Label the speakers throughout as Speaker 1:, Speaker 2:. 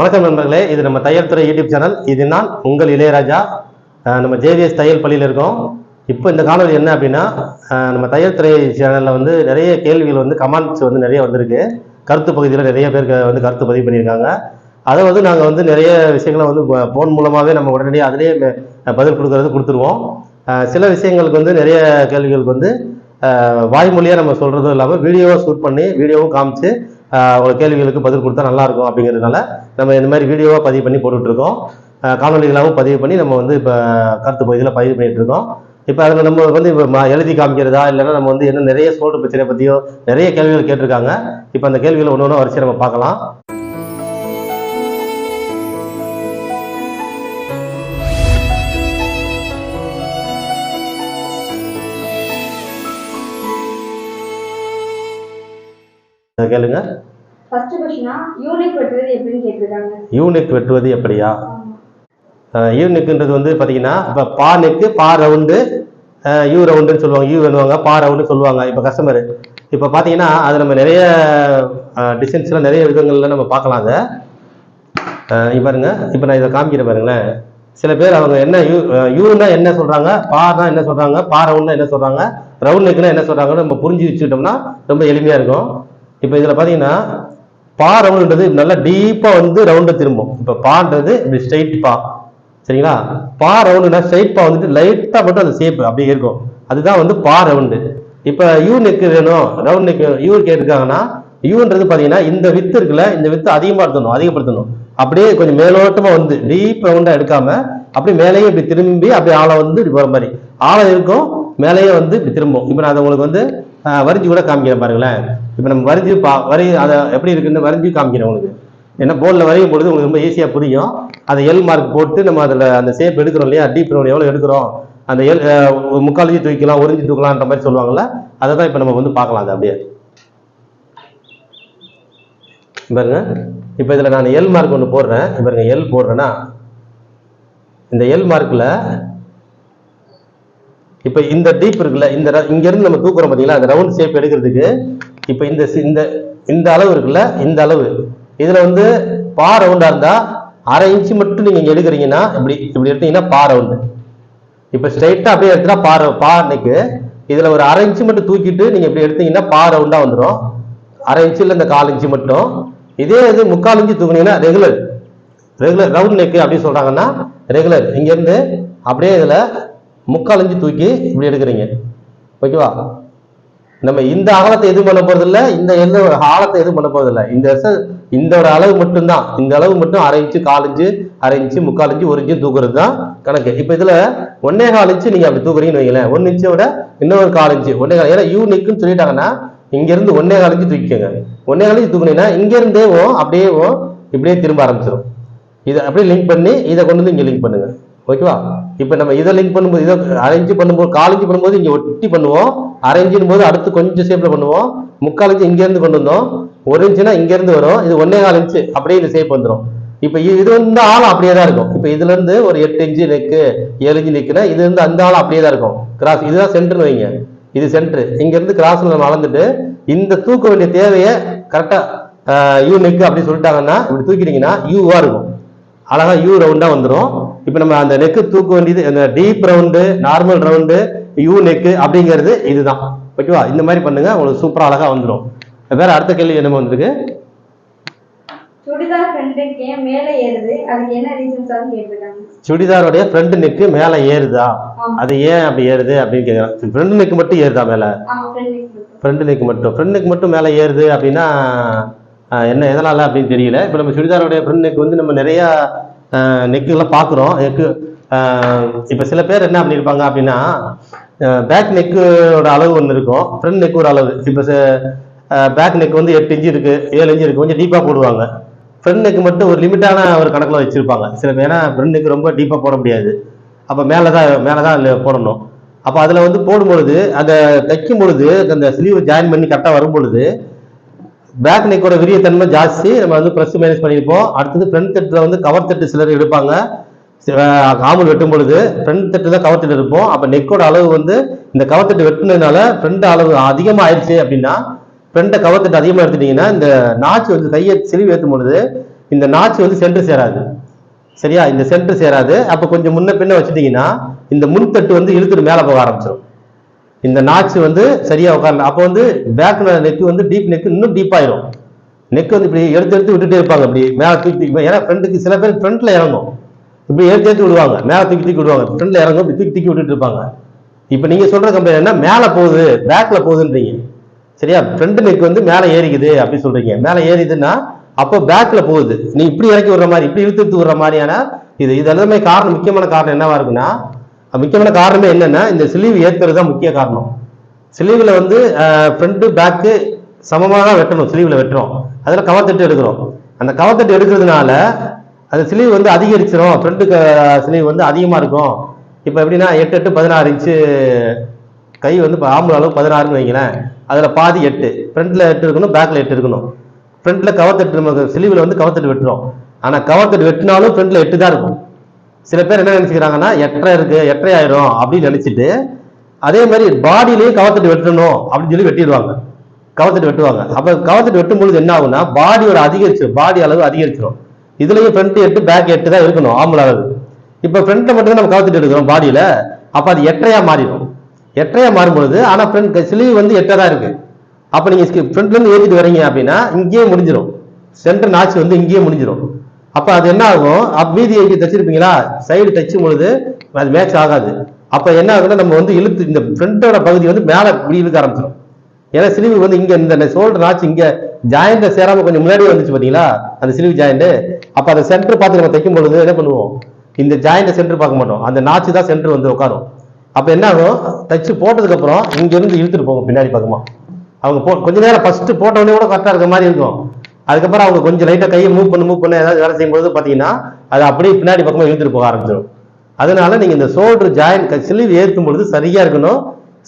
Speaker 1: வணக்கம் நண்பர்களே இது நம்ம தையல் துறை யூடியூப் சேனல். இது நான் உங்கள் இளையராஜா. நம்ம ஜேவிஎஸ் தையல் பள்ளியில் இருக்கோம். இப்போ இந்த காணொலி என்ன அப்படின்னா நம்ம தையல் துறை சேனலில் வந்து நிறைய கேள்விகள் வந்து கமெண்ட்ஸ் வந்து நிறைய வந்திருக்கு. கருத்து பகுதியில் நிறைய பேர் வந்து கருத்து பதிவு பண்ணியிருக்காங்க. அதை வந்து நாங்கள் வந்து நிறைய விஷயங்களை வந்து ஃபோன் மூலமாகவே நம்ம உடனடியாக அதிலே பதில் கொடுக்கறது கொடுத்துருவோம். சில விஷயங்களுக்கு வந்து நிறைய கேள்விகளுக்கு வந்து வாய்மொழியாக நம்ம சொல்கிறதும் இல்லாமல் வீடியோவை ஷூட் பண்ணி வீடியோவும் காமிச்சு உங்கள் கேள்விகளுக்கு பதில் கொடுத்தா நல்லாயிருக்கும் அப்படிங்கிறதுனால நம்ம இந்த மாதிரி வீடியோவாக பதிவு பண்ணி போட்டுட்டு இருக்கோம் காணொலிகளாகவும் பதிவு பண்ணி நம்ம வந்து இப்போ கருத்து பகுதியில் பதிவு பண்ணிகிட்ருக்கோம் இப்போ அதில் நம்ம வந்து இப்போ ம- எழுதி காமிக்கிறதா இல்லைன்னா நம்ம வந்து என்ன நிறைய சோல்டு பிரச்சனை பற்றியோ நிறைய கேள்விகள் கேட்டிருக்காங்க. இப்போ அந்த கேள்விகளை ஒன்று ஒன்று வரிசை நம்ம பார்க்கலாம். கேளுங்க.
Speaker 2: யூனிட்
Speaker 1: வெட்டுவது எப்படியா?
Speaker 2: ஆமா.
Speaker 1: யூ நெக்குன்றது வந்து பார்த்தீங்கன்னா இப்போ பா நெக்கு பா ரவுண்டு யூ ரவுண்டுன்னு சொல்லுவாங்க. யூ வேணுவாங்க பா ரவுண்டு சொல்லுவாங்க. இப்போ கஸ்டமர் இப்போ பார்த்தீங்கன்னா அது நம்ம நிறைய டிசைன்ஸ்லாம் நிறைய விதங்கள்ல நம்ம பார்க்கலாம் அதை. இப்போ பாருங்க. இப்போ நான் இதை காமிக்கிறேன் பாருங்களேன். சில பேர் அவங்க என்ன யூ யூன்னா என்ன சொல்றாங்க பானா என்ன சொல்றாங்க பா ரவுண்ட்னா என்ன சொல்றாங்க ரவுண்ட் நெக்குனா என்ன சொல்றாங்கன்னு நம்ம புரிஞ்சு வச்சுக்கிட்டோம்னா ரொம்ப எளிமையா இருக்கும். இப்போ இதில் பார்த்தீங்கன்னா பா ரவுண்டுன்றது நல்லா டீப்பாக வந்து ரவுண்டை திரும்பும். இப்போ பான்றது இப்படி ஸ்ட்ரைட் பா. சரிங்களா? பா ரவுண்டுனா ஸ்ட்ரைட் பா வந்துட்டு லைட்டாக மட்டும் அது ஷேப் அப்படியே இருக்கும். அதுதான் வந்து பா ரவுண்டு. இப்போ யூ நெக்கு வேணும். ரவுண்ட் நெக்கு யூ கேட்டிருக்காங்கன்னா யூன்றது பார்த்தீங்கன்னா இந்த வித்து இருக்குல்ல இந்த வித்து அதிகப்படுத்தணும் அதிகப்படுத்தணும். அப்படியே கொஞ்சம் மேலோட்டமாக வந்து டீப் ரவுண்டாக எடுக்காம அப்படியே மேலேயே இப்படி திரும்பி அப்படியே ஆளை வந்து இப்படி போகிற மாதிரி. ஆழம் இருக்கும் மேலேயே வந்து இப்படி திரும்பும். இப்போ நான் அதை உங்களுக்கு வந்து ஆஹ், வரிஞ்சு கூட காமிக்கிறேன் பாருங்களேன். இப்போ நம்ம வரிஞ்சு பா வரி அதை எப்படி இருக்குன்னு வரிஞ்சு காமிக்கிறேன் உங்களுக்கு. ஏன்னா போர்டில் வரையும் பொழுது உங்களுக்கு ரொம்ப ஈஸியாக புரியும். அதை எல் மார்க் போட்டு நம்ம அதில் அந்த ஷேப் எடுக்கிறோம் இல்லையா? டீப் ரவுண்ட் எவ்வளோ எடுக்கிறோம்? அந்த எல் முக்காலஞ்சி தூக்கிக்கலாம் முக்கால் தூக்கலாம் ஒரு மாதிரி சொல்லுவாங்கள்ல அதை தான் இப்போ நம்ம வந்து பார்க்கலாம் அது அப்படியே. பாருங்க. இப்போ இதில் நான் எல் மார்க் ஒன்று போடுறேன். இப்ப பாருங்க எல் போடுறேன்னா இந்த எல் மார்க்கில் இப்போ இந்த டீப் இருக்குல்ல இந்த இங்கேருந்து இங்க இருந்து நம்ம தூக்குறோம் பார்த்தீங்களா அந்த ரவுண்ட் ஷேப் எடுக்கிறதுக்கு இப்போ இந்த இந்த இந்த அளவு இருக்குல்ல இந்த அளவு. இதுல வந்து பா ரவுண்டா இருந்தா அரை இன்ச்சு மட்டும் நீங்க இங்க எடுக்கிறீங்கன்னா இப்படி இப்படி எடுத்தீங்கன்னா பா ரவுண்டு இப்போ ஸ்ட்ரைட்டா அப்படியே எடுத்தா பா பா நெக்கு இதுல ஒரு அரை இன்ச்சு மட்டும் தூக்கிட்டு நீங்க இப்படி எடுத்தீங்கன்னா பா ரவுண்டா வந்துடும் அரை இன்ச்சில் இந்த கால் இன்ச்சு மட்டும். இதே இது முக்கால் இன்ச்சு தூக்குனீங்கன்னா ரெகுலர் ரெகுலர் ரவுண்ட் நெக்கு அப்படின்னு சொல்றாங்கன்னா ரெகுலர் இங்க இருந்து அப்படியே இதுல முக்கால் தூக்கி இப்படி எடுக்கிறீங்க. ஓகேவா? நம்ம இந்த அகலத்தை எதுவும் பண்ண போறது இந்த எந்த ஒரு ஆழத்தை எதுவும் பண்ண போறது இந்த வருஷம் இந்த ஒரு அளவு மட்டும்தான். இந்த அளவு மட்டும் அரை இன்ச்சு கால் இன்ச்சு அரை இன்ச்சு முக்கால் இன்ச்சு ஒரு இன்ச்சு தூக்குறது தான் கணக்கு. இப்போ இதில் ஒன்னே கால் இன்ச்சு அப்படி தூக்குறீங்கன்னு வைங்களேன். ஒன்று இன்ச்சை விட இன்னொரு கால் இன்ச்சு. ஒன்னே கால் ஏன்னா யூ சொல்லிட்டாங்கன்னா இங்கேருந்து ஒன்னே கால் இன்ச்சு தூக்கிக்கோங்க. ஒன்னே கால் இன்ச்சு தூக்குனீங்கன்னா இங்கேருந்தேவும் அப்படியேவும் இப்படியே திரும்ப ஆரம்பிச்சிடும் இதை அப்படியே லிங்க் பண்ணி இதை கொண்டு வந்து இங்கே லிங்க் பண்ணுங்கள் ஓகேவா? இப்போ நம்ம இதை லிங்க் பண்ணும்போது இதை அரேஞ்ச் பண்ணும்போது காலேஜ் பண்ணும்போது இங்கே ஒட்டி பண்ணுவோம். அரேஞ்சின் போது அடுத்து கொஞ்சம் ஷேப்பில் பண்ணுவோம். முக்கால் இன்ச்சு கொண்டு வந்தோம். ஒரு இன்ச்சுனா இங்கேருந்து வரும். இது ஒன்னே கால் இன்ச்சு அப்படியே இந்த ஷேப் வந்துடும் இப்போ இது வந்து ஆழம் அப்படியே தான் இருக்கும். இப்போ இதுலேருந்து ஒரு எட்டு இன்ச்சு நெக்கு ஏழு இன்ச்சு நெக்குனா இது வந்து அந்த ஆழம் அப்படியே தான் இருக்கும். கிராஸ் இதுதான் சென்டர்னு வைங்க. இது சென்டர் இங்கேருந்து கிராஸில் நம்ம அளந்துட்டு இந்த தூக்க வேண்டிய தேவையை கரெக்டாக யூ நெக்கு அப்படின்னு சொல்லிட்டாங்கன்னா இப்படி தூக்கிட்டீங்கன்னா யூவாக இருக்கும். அழகாக யூ ரவுண்டாக வந்துடும் இப்போ நம்ம அந்த நெக்கு தூக்க வேண்டியது அந்த deep round normal round U neck அப்படிங்கிறது இதுதான். ஓகேவா இந்த மாதிரி பண்ணுங்க உங்களுக்கு சூப்பரா அழகா வந்துடும் வேற அடுத்த கேள்வி என்ன வந்திருக்கு சுடிதாரோடைய ஃப்ரண்ட் நெக்கு மேல ஏறுதா? அது ஏன் அப்படி ஏறுது அப்படின்னு கேட்குறேன் ஃப்ரண்ட் நெக் மட்டும் ஏறுதா மேல?
Speaker 2: ஃப்ரண்ட் நெக் மட்டும்.
Speaker 1: ஃப்ரண்ட் நெக் மட்டும். மேலே ஏறுது அப்படின்னா என்ன எதனால அப்படின்னு தெரியல. இப்போ நம்ம சுடிதாரோடைய ஃப்ரண்ட் நெக் வந்து நம்ம நிறைய நெக்குலாம் பார்க்குறோம். நெக்கு இப்போ சில பேர் என்ன பண்ணியிருப்பாங்க அப்படின்னா பேக் நெக்கோட அளவு ஒன்று இருக்கும். ஃப்ரண்ட் நெக் ஒரு அளவு. இப்போ பேக் நெக் வந்து எட்டு இன்ச்சு இருக்கு ஏழு இன்ச்சு இருக்கு. கொஞ்சம் டீப்பாக போடுவாங்க. ஃப்ரண்ட் நெக் மட்டும் ஒரு லிமிட்டான ஒரு கணக்கில் வச்சுருப்பாங்க. சில பேர் ஏன்னா ஃப்ரண்ட் நெக் ரொம்ப டீப்பாக போட முடியாது. அப்போ மேலே தான் மேலே தான் போடணும். அப்போ அதில் வந்து போடும்பொழுது அதை தைக்கும் பொழுது அந்த ஸ்லீவ் ஜாயின் பண்ணி கரெக்டாக வரும் பொழுது பேக் நெக்கோட விரியத்தன்மை ஜாஸ்தி. நம்ம வந்து ப்ரெஸ் மைனஸ் பண்ணியிருப்போம். அடுத்தது ஃப்ரண்ட் தட்டில் வந்து கவர் தட்டு சிலர் எடுப்பாங்க. சி- வெட்டும் பொழுது ஃப்ரண்ட் தட்டு தான் கவர் தட்டு இருப்போம் அப்போ நெக்கோட அளவு வந்து இந்த கவர் தட்டு வெட்டினதுனால ஃப்ரண்ட் அளவு அதிகமாக ஆயிடுச்சு அப்படின்னா ஃப்ரண்ட்டை கவர் தட்டு அதிகமாக எடுத்துட்டிங்கன்னா இந்த நாச்சு வந்து கையை சிலிவு ஏற்றும் பொழுது இந்த நாச்சு வந்து சென்டர் சேராது. சரியா? இந்த சென்டர் சேராது. அப்போ கொஞ்சம் முன்ன பின்ன வச்சுட்டீங்கன்னா இந்த முன்தட்டு வந்து இழுத்துட்டு மேலே போக ஆரம்பிச்சிடும் இந்த நாச்சு வந்து சரியாக உட்காரல. அப்போ வந்து பேக் நெக் வந்து டீப் நெக் இன்னும் டீப் ஆயிரும். நெக் வந்து இப்படி எடுத்து எடுத்து விட்டுட்டே இருப்பாங்க. இப்படி மேலே தூக்கி தூக்கி ஏன்னா ஃப்ரெண்டுக்கு சில பேர் ஃப்ரண்ட்ல இறங்கும். இப்படி எடுத்து எடுத்து விடுவாங்க. மேலே தூக்கி தூக்கி விடுவாங்க. ஃப்ரெண்ட்ல இறங்கும் இப்படி தூக்கி தூக்கி விட்டுட்டு இருப்பாங்க. இப்போ நீங்கள் சொல்கிற கம்பெனி என்ன? மேலே போகுது. பேக்கில் போகுதுன்றீங்க. சரியா? ஃப்ரண்ட் நெக் வந்து மேலே ஏறிக்குது அப்படி சொல்கிறீங்க மேலே ஏறிதுன்னா அப்போ பேக்கில் போகுது. நீ இப்படி இறக்கி விடுற மாதிரி இப்படி இழுத்து இழுத்து விடுற மாதிரியான இது இது எல்லாமே காரணம் முக்கியமான காரணம் என்னவா இருக்குன்னா முக்கியமான காரணமே என்னன்னா இந்த சிலீவ் ஏத்துறது தான் முக்கிய காரணம். ஸ்லீவ்ல வந்து ஃப்ரண்ட்டு பேக்கு சமமாக தான் வெட்டணும் ஸ்லீவ்ல வெட்டுறோம். அதில் கவர்த்தட்டு எடுக்கிறோம். அந்த கவர்த்தட்டு எடுக்கிறதுனால அந்த ஸ்லீவ் வந்து அதிகரிச்சிடும் ஃப்ரண்ட்டு ஸ்லீவ் வந்து அதிகமாக இருக்கும். இப்போ எப்படின்னா எட்டு எட்டு பதினாறு இன்ச்சு கை வந்து இப்போ ஆம்பளை அளவு பதினாறுன்னு வைங்களேன். அதில் பாதி எட்டு. ஃப்ரண்ட்டில் எட்டு இருக்கணும் பேக்கில் எட்டு இருக்கணும். ஃப்ரண்ட்டில் கவர்த்தட்டு நம்ம ஸ்லீவில் வந்து கவர்த்தட்டு வெட்டுறோம். ஆனால் கவர்த்தட்டு வெட்டினாலும் ஃப்ரண்ட்டில் எட்டு தான் இருக்கும். சில பேர் என்ன நினைச்சுக்கிறாங்கன்னா எட்டரை இருக்கு எட்டரை ஆயிரும் அப்படின்னு நினைச்சிட்டு அதே மாதிரி பாடியிலையும் கவர்த்துட்டு வெட்டணும் அப்படின்னு சொல்லி வெட்டிடுவாங்க. கவர்த்துட்டு வெட்டுவாங்க. அப்ப கவர்த்துட்டு வெட்டும் பொழுது என்ன ஆகும்னா பாடியோட அதிகரிச்சிடும் பாடி அளவு அதிகரிச்சிடும் இதுலயும் ஃப்ரண்ட் எட்டு பேக் எட்டு தான் இருக்கணும் ஆம்பளை அளவு. இப்ப ஃப்ரண்ட்ல மட்டும் நம்ம கவர்த்துட்டு எடுக்கிறோம் பாடியில அப்ப அது எட்டையா மாறிடும். எட்டையா மாறும் பொழுது ஆனா ஃப்ரண்ட் ஸ்லீவ் வந்து எட்டை தான் இருக்கு. அப்ப நீங்க ஃப்ரண்ட்ல இருந்து ஏறிட்டு வரீங்க அப்படின்னா இங்கேயே முடிஞ்சிடும் சென்டர் நாச்சு வந்து இங்கேயே முடிஞ்சிடும் அப்போ அது என்ன ஆகும் அப் மீதி எங்க தச்சிருப்பீங்களா? சைடு தச்சும் பொழுது அது மேட்ச் ஆகாது. அப்போ என்ன ஆகுதுன்னா நம்ம வந்து இழுத்து இந்த ஃப்ரண்டோட பகுதி வந்து மேலே இப்படி இழுக்க ஆரம்பிச்சிடும் ஏன்னா சிலிவு வந்து இங்கே இந்த ஷோல்டர் நாச்சு இங்கே ஜாயிண்ட்ல சேராமல் கொஞ்சம் முன்னாடி வந்துச்சு பார்த்தீங்களா அந்த சிலிவு ஜாயிண்ட்டு அப்போ அந்த சென்டர் பார்த்து நம்ம தைக்கும் பொழுது என்ன பண்ணுவோம்? இந்த ஜாயிண்ட் சென்டர் பார்க்க மாட்டோம். அந்த நாச்சு தான் சென்டர் வந்து உட்காரும். அப்போ என்ன ஆகும்? தச்சு போட்டதுக்கப்புறம் இங்கேருந்து இழுத்துட்டு போகும் பின்னாடி பக்கமாக அவங்க போ கொஞ்ச நேரம் ஃபஸ்ட்டு போட்டவொடனே கூட கரெக்டாக இருக்க மாதிரி இருக்கும். அதுக்கப்புறம் அவங்க கொஞ்சம் லைட்டாக கையை மூவ் பண்ணு மூவ் பண்ண ஏதாவது வேலை செய்யும்போது பார்த்தீங்கன்னா அது அப்படியே பின்னாடி பக்கமாக இழுத்துட்டு போக ஆரம்பிச்சிடும். அதனால நீங்கள் இந்த ஷோல்டர் ஜாயின் ஸ்லீவ் ஏற்றும் பொழுது சரியாக இருக்கணும்.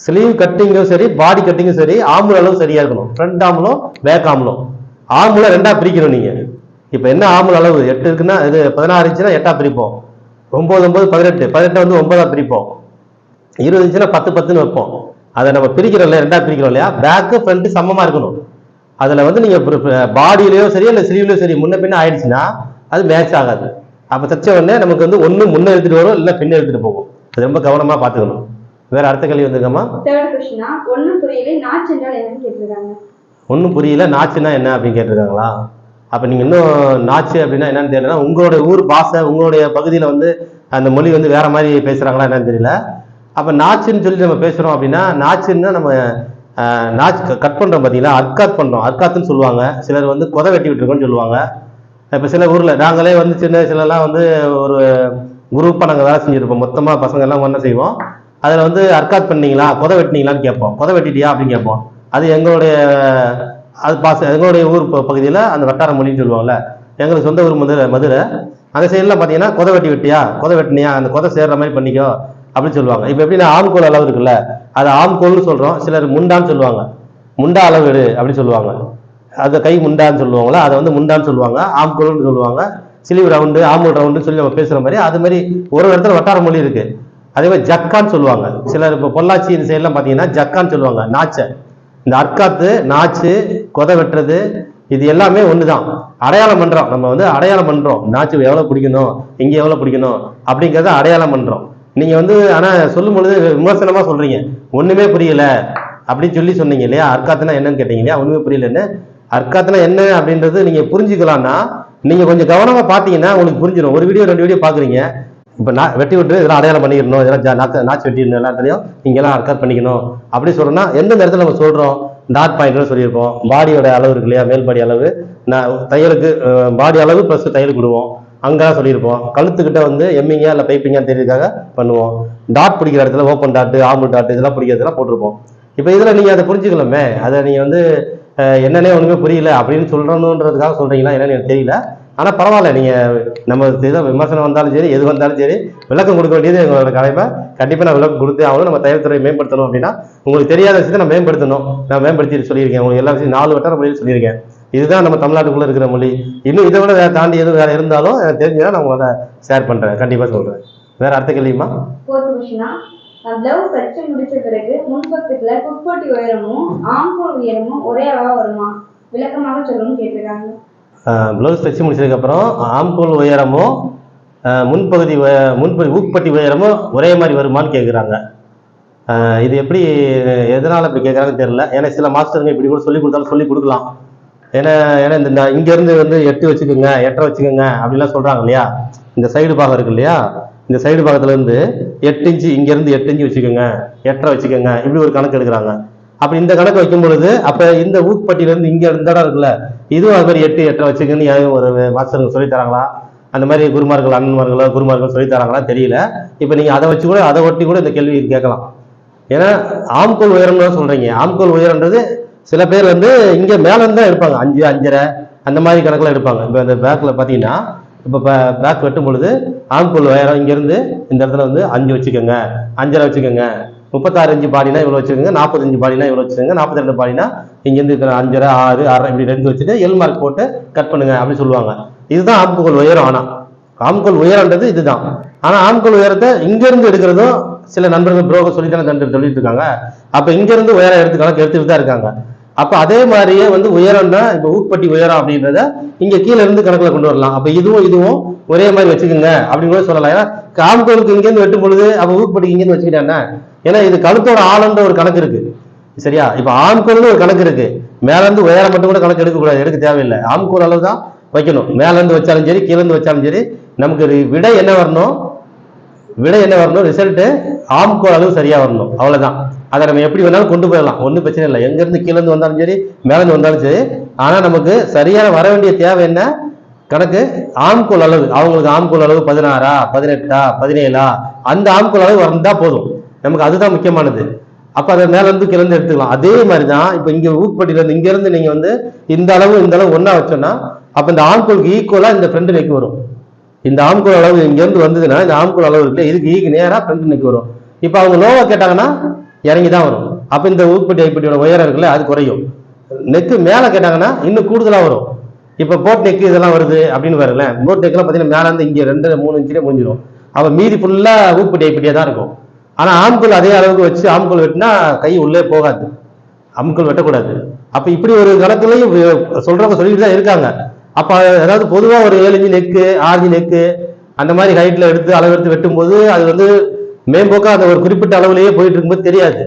Speaker 1: ஸ்லீவ் கட்டிங்கும் சரி பாடி கட்டிங்கும் சரி ஆம்புல அளவு சரியாக இருக்கணும். ஃப்ரண்ட் ஆம்புலும் பேக் ஆம்புலும் ஆம்புல ரெண்டாக பிரிக்கணும் நீங்கள் இப்போ என்ன ஆம்புல அளவு? எட்டு இருக்குன்னா இது பதினாறு இன்ச்சுனா எட்டாக பிரிப்போம். ஒம்பது ஒம்பது பதினெட்டு. பதினெட்டு வந்து ஒன்பதாக பிரிப்போம். இருபது இன்ச்சுனா பத்து பத்துன்னு வைப்போம். அதை நம்ம பிரிக்கிறோம் இல்லையா? ரெண்டாக பிரிக்கிறோம் இல்லையா? பேக்கு ஃப்ரண்ட்டு சமமாக இருக்கணும். அதுல வந்து நீங்க பாடியிலயோ சரி இல்ல ஸ்லீவ்லயோ சரி முன்ன பின்ன ஆயிடுச்சுன்னா அது மேட்ச் ஆகாது. அப்ப தச்ச உடனே நமக்கு வந்து ஒண்ணு முன்ன எடுத்துட்டு வரும் இல்ல பின்ன எடுத்துட்டு போகும். அது ரொம்ப கவனமா பாத்துக்கணும் வேற அடுத்த கேள்வி வந்துருக்கமா ஒன்றும் புரியல நாச்சுன்னா என்ன அப்படின்னு கேட்டிருக்காங்களா? அப்ப நீங்க இன்னும் நாச்சு அப்படின்னா என்னன்னு தெரியலன்னா உங்களோட ஊர் பாஷை உங்களுடைய பகுதியில வந்து அந்த மொழி வந்து வேற மாதிரி பேசுறாங்களா என்னன்னு தெரியல. அப்ப நாச்சுன்னு சொல்லி நம்ம பேசுறோம் அப்படின்னா நாச்சுன்னா நம்ம நாச் கட் பண்ணுறோம் பார்த்தீங்கன்னா அர்க்காத் பண்ணுறோம் அர்க்காத்துன்னு சொல்லுவாங்க. சிலர் வந்து கொதை வெட்டி விட்டுருக்கோம்னு சொல்லுவாங்க. இப்போ சில ஊரில் நாங்களே வந்து சின்ன வயசுலலாம் வந்து ஒரு குரூப்பாக நாங்கள் வேலை செஞ்சுருப்போம். மொத்தமாக பசங்க எல்லாம் செய்வோம். அதில் வந்து அர்க்காத் பண்ணீங்களா? கொதை வெட்டினீங்களான்னு கேட்போம். கொதை வெட்டிட்டியா அப்படின்னு கேட்போம். அது எங்களுடைய அது பாச எங்களுடைய ஊர் ப- அந்த வட்டார மொழின்னு சொல்லுவாங்கல்ல. எங்களுக்கு சொந்த ஊர் மதுரை மதுரை. அந்த சைடெலாம் பார்த்தீங்கன்னா கொதை வெட்டி வெட்டியா கொதை வெட்டினியா? அந்த கொதை சேர்ற மாதிரி பண்ணிக்கோ. அப்படின்னு சொல்லுவாங்க. இப்போ எப்படின்னா ஆம்கோல் அளவு இருக்குல்ல அது ஆம்கோல்னு சொல்கிறோம் சிலர் முண்டான்னு சொல்லுவாங்க. முண்டா அளவு எடு அப்படின்னு சொல்லுவாங்க. அது கை முண்டான்னு சொல்லுவாங்களா? அதை வந்து முண்டான்னு சொல்லுவாங்க. ஆம்கோல்னு சொல்லுவாங்க. சிலிவ் ரவுண்டு ஆம்பூல் ரவுண்டுன்னு சொல்லி நம்ம பேசுகிற மாதிரி அது மாதிரி ஒரு இடத்துல வட்டார மொழி இருக்கு. அதே மாதிரி ஜக்கான்னு சொல்லுவாங்க. சிலர் இப்போ பொள்ளாச்சி இந்த சைட்லாம் பார்த்தீங்கன்னா ஜக்கான்னு சொல்லுவாங்க. நாச்சை. இந்த அற்காத்து நாச்சு கொதை வெட்டுறது இது எல்லாமே ஒன்று தான் அடையாளம் பண்ணுறோம் நம்ம வந்து அடையாளம் பண்ணுறோம் நாச்சு எவ்வளோ பிடிக்கணும்? இங்கே எவ்வளோ பிடிக்கணும்? அப்படிங்கிறத அடையாளம் பண்ணுறோம் நீங்கள் வந்து ஆனால் சொல்லும் பொழுது விமர்சனமாக சொல்கிறீங்க ஒன்றுமே புரியல அப்படின்னு சொல்லி சொன்னீங்க இல்லையா? அர்க்காத்துனா என்னன்னு கேட்டீங்க இல்லையா? ஒன்றுமே புரியலன்னு. அர்க்காத்துனா என்ன அப்படின்றது நீங்கள் புரிஞ்சுக்கலாம்னா நீங்கள் கொஞ்சம் கவனமாக பார்த்தீங்கன்னா உங்களுக்கு புரிஞ்சிடும் ஒரு வீடியோ ரெண்டு வீடியோ பார்க்குறீங்க இப்போ நான் வெட்டி விட்டு இதெல்லாம் அடையாளம் பண்ணிக்கணும் இதெல்லாம் ஜா- நாக்கு நாச்சு வெட்டிடணும். எல்லாத்தையும் நீங்க எல்லாம் அர்க்காத் பண்ணிக்கணும். அப்படி சொல்கிறோன்னா எந்தெந்த இடத்துல நம்ம சொல்கிறோம் டாட் பாயிண்ட்னு சொல்லியிருப்போம் பாடியோட அளவு இருக்கு இல்லையா? மேல் பாடி அளவு. நான் தையலுக்கு பாடி அளவு ப்ளஸ் தையலுக்கு விடுவோம். அங்கெல்லாம் சொல்லியிருப்போம். கழுத்துக்கிட்ட வந்து எம்மிங்கா இல்லை பைப்பிங்கா தெரியுதுக்காக பண்ணுவோம். டாட் பிடிக்கிற இடத்துல ஓப்பன் டாட் ஆம்பு டாட் இதெல்லாம் பிடிக்கிறதுலாம் போட்டிருப்போம். இப்போ இதில் நீங்கள் அதை புரிஞ்சுக்கலாமே? அதை நீங்கள் வந்து என்னன்னே ஒன்றுமே புரியல அப்படின்னு சொல்கிறணுன்றதுக்காக சொல்கிறீங்களா என்னன்னு எனக்கு தெரியல. ஆனால் பரவாயில்ல நீங்கள் நம்ம இதை விமர்சனம் வந்தாலும் சரி எது வந்தாலும் சரி விளக்கம் கொடுக்க வேண்டியது எங்களோட கடமை. கண்டிப்பாக நான் விளக்கம் கொடுத்தே ஆகணும். நம்ம தையல் மேம்படுத்தணும் அப்படின்னா உங்களுக்கு தெரியாத விஷயத்தை நான் மேம்படுத்தணும். நான் மேம்படுத்தி சொல்லியிருக்கேன். உங்களுக்கு எல்லா விஷயம் நாலு வட்டம் சொல்லியிருக்கேன். இதுதான் நம்ம தமிழ்நாட்டுக்குள்ள இருக்கிற மொழி. இன்னும் இதை விட வேற தாண்டி எதுவும் வேற இருந்தாலும் எனக்கு தெரிஞ்சா நான் உங்களோட ஷேர் பண்றேன். கண்டிப்பா சொல்றேன். வேற
Speaker 2: ஃபோர்த் கொஸ்டினா பிளவுஸ் தச்சு முடிச்ச பிறகு முன்பக்கத்துல குட்பட்டி உயரமும் ஆம்பூல் உயரமும் ஒரே அளவா வருமா? விளக்கமாக சொல்லணும்னு கேட்டிருக்காங்க.
Speaker 1: ப்ளவுஸ் தைச்சு முடிச்சதுக்கப்புறம் ஆம்கோல் உயரமும் முன்பகுதி முன்பகுதி ஊக்பட்டி உயரமும் ஒரே மாதிரி வருமான்னு கேட்குறாங்க இது எப்படி எதனால் இப்படி கேட்குறாங்கன்னு தெரியல. ஏன்னா சில மாஸ்டருங்க இப்படி கூட சொல்லி கொடுத்தாலும் சொல்லி கொடுக்கலாம். ஏன்னா ஏன்னா இந்த இங்கேருந்து வந்து எட்டு வச்சுக்கோங்க எட்டரை வச்சுக்கோங்க அப்படிலாம் சொல்கிறாங்க இல்லையா? இந்த சைடு பாகம் இருக்கு இல்லையா? இந்த சைடு பாகத்துலேருந்து எட்டு இன்ச்சு இங்கேருந்து எட்டு இன்ச்சு வச்சுக்கோங்க எட்டரை வச்சுக்கோங்க இப்படி ஒரு கணக்கு எடுக்கிறாங்க. அப்போ இந்த கணக்கு வைக்கும் பொழுது அப்போ இந்த ஊக்பட்டியிலேருந்து இங்கே இந்த இருக்குல்ல இதுவும் அது மாதிரி எட்டு எட்டரை வச்சுக்கோன்னு யாரும் ஒரு மாஸ்டருங்க சொல்லி தராங்களா? அந்த மாதிரி குருமார்கள் அண்ணன்மார்களோ குருமார்கள் சொல்லி தராங்களா தெரியல. இப்போ நீங்கள் அதை வச்சு கூட அதை ஒட்டி கூட இந்த கேள்வி கேட்கலாம். ஏன்னா ஆம்கோல் உயரம்னு தான் ஆம்கோல் உயரம்ன்றது சில பேர் வந்து இங்கே மேலேருந்து தான் எடுப்பாங்க. அஞ்சு அஞ்சரை அந்த மாதிரி கணக்கில் எடுப்பாங்க. இப்போ இந்த பேக்கில் பார்த்தீங்கன்னா இப்போ பேக் வெட்டும் பொழுது ஆம்கோல் உயரம் இங்கேருந்து இந்த இடத்துல வந்து அஞ்சு வச்சுக்கோங்க. அஞ்சரை வச்சுக்கோங்க. முப்பத்தாறு இஞ்சு பாடினா இவ்வளோ வச்சுக்கோங்க. நாற்பத்தஞ்சு பாடினா இவ்வளோ வச்சுக்கோங்க. நாற்பத்தி ரெண்டு பாடினா இங்கேருந்து இருக்கிற அஞ்சரை ஆறு ஆறரை இப்படி ரெண்டு வச்சுட்டு எல் மார்க் போட்டு கட் பண்ணுங்க அப்படின்னு சொல்லுவாங்க. இதுதான் ஆம்புகோல் உயரம் ஆனால் ஆம்கோல் உயரன்றது இதுதான். ஆனால் ஆம்கோல் உயரத்தை இங்கேருந்து எடுக்கிறதும் சில நண்பர்கள் புரோக்கர் சொல்லி தானே தண்டு சொல்லிட்டு இருக்காங்க. அப்போ இங்கேருந்து உயரம் எடுத்து கணக்கு எடுத்துட்டு தான் இருக்காங்க. அப்ப அதே மாதிரியே வந்து உயரம்னா இப்ப ஊட்பட்டி உயரம் அப்படின்றத இங்க கீழே இருந்து கணக்குல கொண்டு வரலாம். அப்ப இதுவும் இதுவும் ஒரே மாதிரி வச்சுக்கோங்க அப்படின்னு கூட சொல்லலாம். ஏன்னா ஆம்கோலுக்கு இங்கேருந்து வெட்டும் பொழுது அப்ப ஊட்பட்டி இங்கேருந்து வச்சுக்கிட்டானே ஏன்னா இது கழுத்தோட ஆழன்ற ஒரு கணக்கு இருக்கு. சரியா? இப்ப ஆம்கோல்னு ஒரு கணக்கு இருக்கு. மேல இருந்து உயரம் மட்டும் கூட கணக்கு எடுக்க கூடாது எடுக்க தேவையில்லை. ஆம்கோல் அளவு தான் வைக்கணும். மேல இருந்து வச்சாலும் சரி கீழேருந்து வச்சாலும் சரி நமக்கு விடை என்ன வரணும்? விடை என்ன வரணும்? ரிசல்ட்டு ஆம்கோல் அளவு சரியாக வரணும். அவ்வளோதான் அதை நம்ம எப்படி வேணாலும் கொண்டு போயிடலாம். ஒன்றும் பிரச்சனை இல்லை. எங்கேருந்து கீழேருந்து வந்தாலும் சரி மேலேருந்து வந்தாலும் சரி. ஆனால் நமக்கு சரியான வர வேண்டிய தேவை என்ன? கணக்கு ஆம்கோல் அளவு. அவங்களுக்கு ஆம்கோல் அளவு பதினாறா பதினெட்டா பதினேழா? அந்த ஆம்கோல் அளவு வந்தால் போதும். நமக்கு அதுதான் முக்கியமானது. அப்போ அதை மேலேருந்து கிளந்து எடுத்துக்கலாம். அதே மாதிரி தான் இப்போ இங்கே ஊக்குப்பட்டியில இங்கேருந்து நீங்கள் வந்து இந்த அளவு இந்த அளவு ஒன்றா வச்சோன்னா அப்போ இந்த ஆண்கோளுக்கு ஈக்குவலாக இந்த ஃப்ரெண்டு நெக் வரும். இந்த ஆம்கோல் அளவு இங்கேருந்து வந்ததுன்னா இந்த ஆம்கோல் அளவு இருக்குல்ல இதுக்கு ஈக்கு நேராக ஃப்ரண்ட் நெக் வரும். இப்போ அவங்க லோவாக கேட்டாங்கன்னா இறங்கி தான் வரும். அப்போ இந்த ஊக்குப்பட்டி ஐப்பட்டியோட உயரம் இருக்குல்ல அது குறையும். நெக்கு மேலே கேட்டாங்கன்னா இன்னும் கூடுதலாக வரும். இப்போ போட் நெக்கு இதெல்லாம் வருது அப்படின்னு வரல போட் நெக்லாம் பார்த்தீங்கன்னா மேலேருந்து இங்கே ரெண்டு மூணு இன்ச்சிலே முடிஞ்சிடும் அப்போ மீதி ஃபுல்லாக ஊக்குப்பட்டி ஐப்பட்டியாக தான் இருக்கும். ஆனால் ஆம்குள் அதே அளவுக்கு வச்சு ஆம்குள் வெட்டினா கை உள்ளே போகாது. அமுக்கள் வெட்டக்கூடாது. அப்போ இப்படி ஒரு கணக்குலையும் சொல்கிறவங்க சொல்லிட்டு தான் இருக்காங்க. அப்போ அதாவது பொதுவாக ஒரு ஏழு இஞ்சி நெக்கு ஆறு நெக்கு அந்த மாதிரி ஹைட்டில் எடுத்து அளவெடுத்து வெட்டும்போது அது வந்து மேம்போக்காக அந்த ஒரு குறிப்பிட்ட அளவுலேயே போயிட்டு இருக்கும்போது தெரியாது.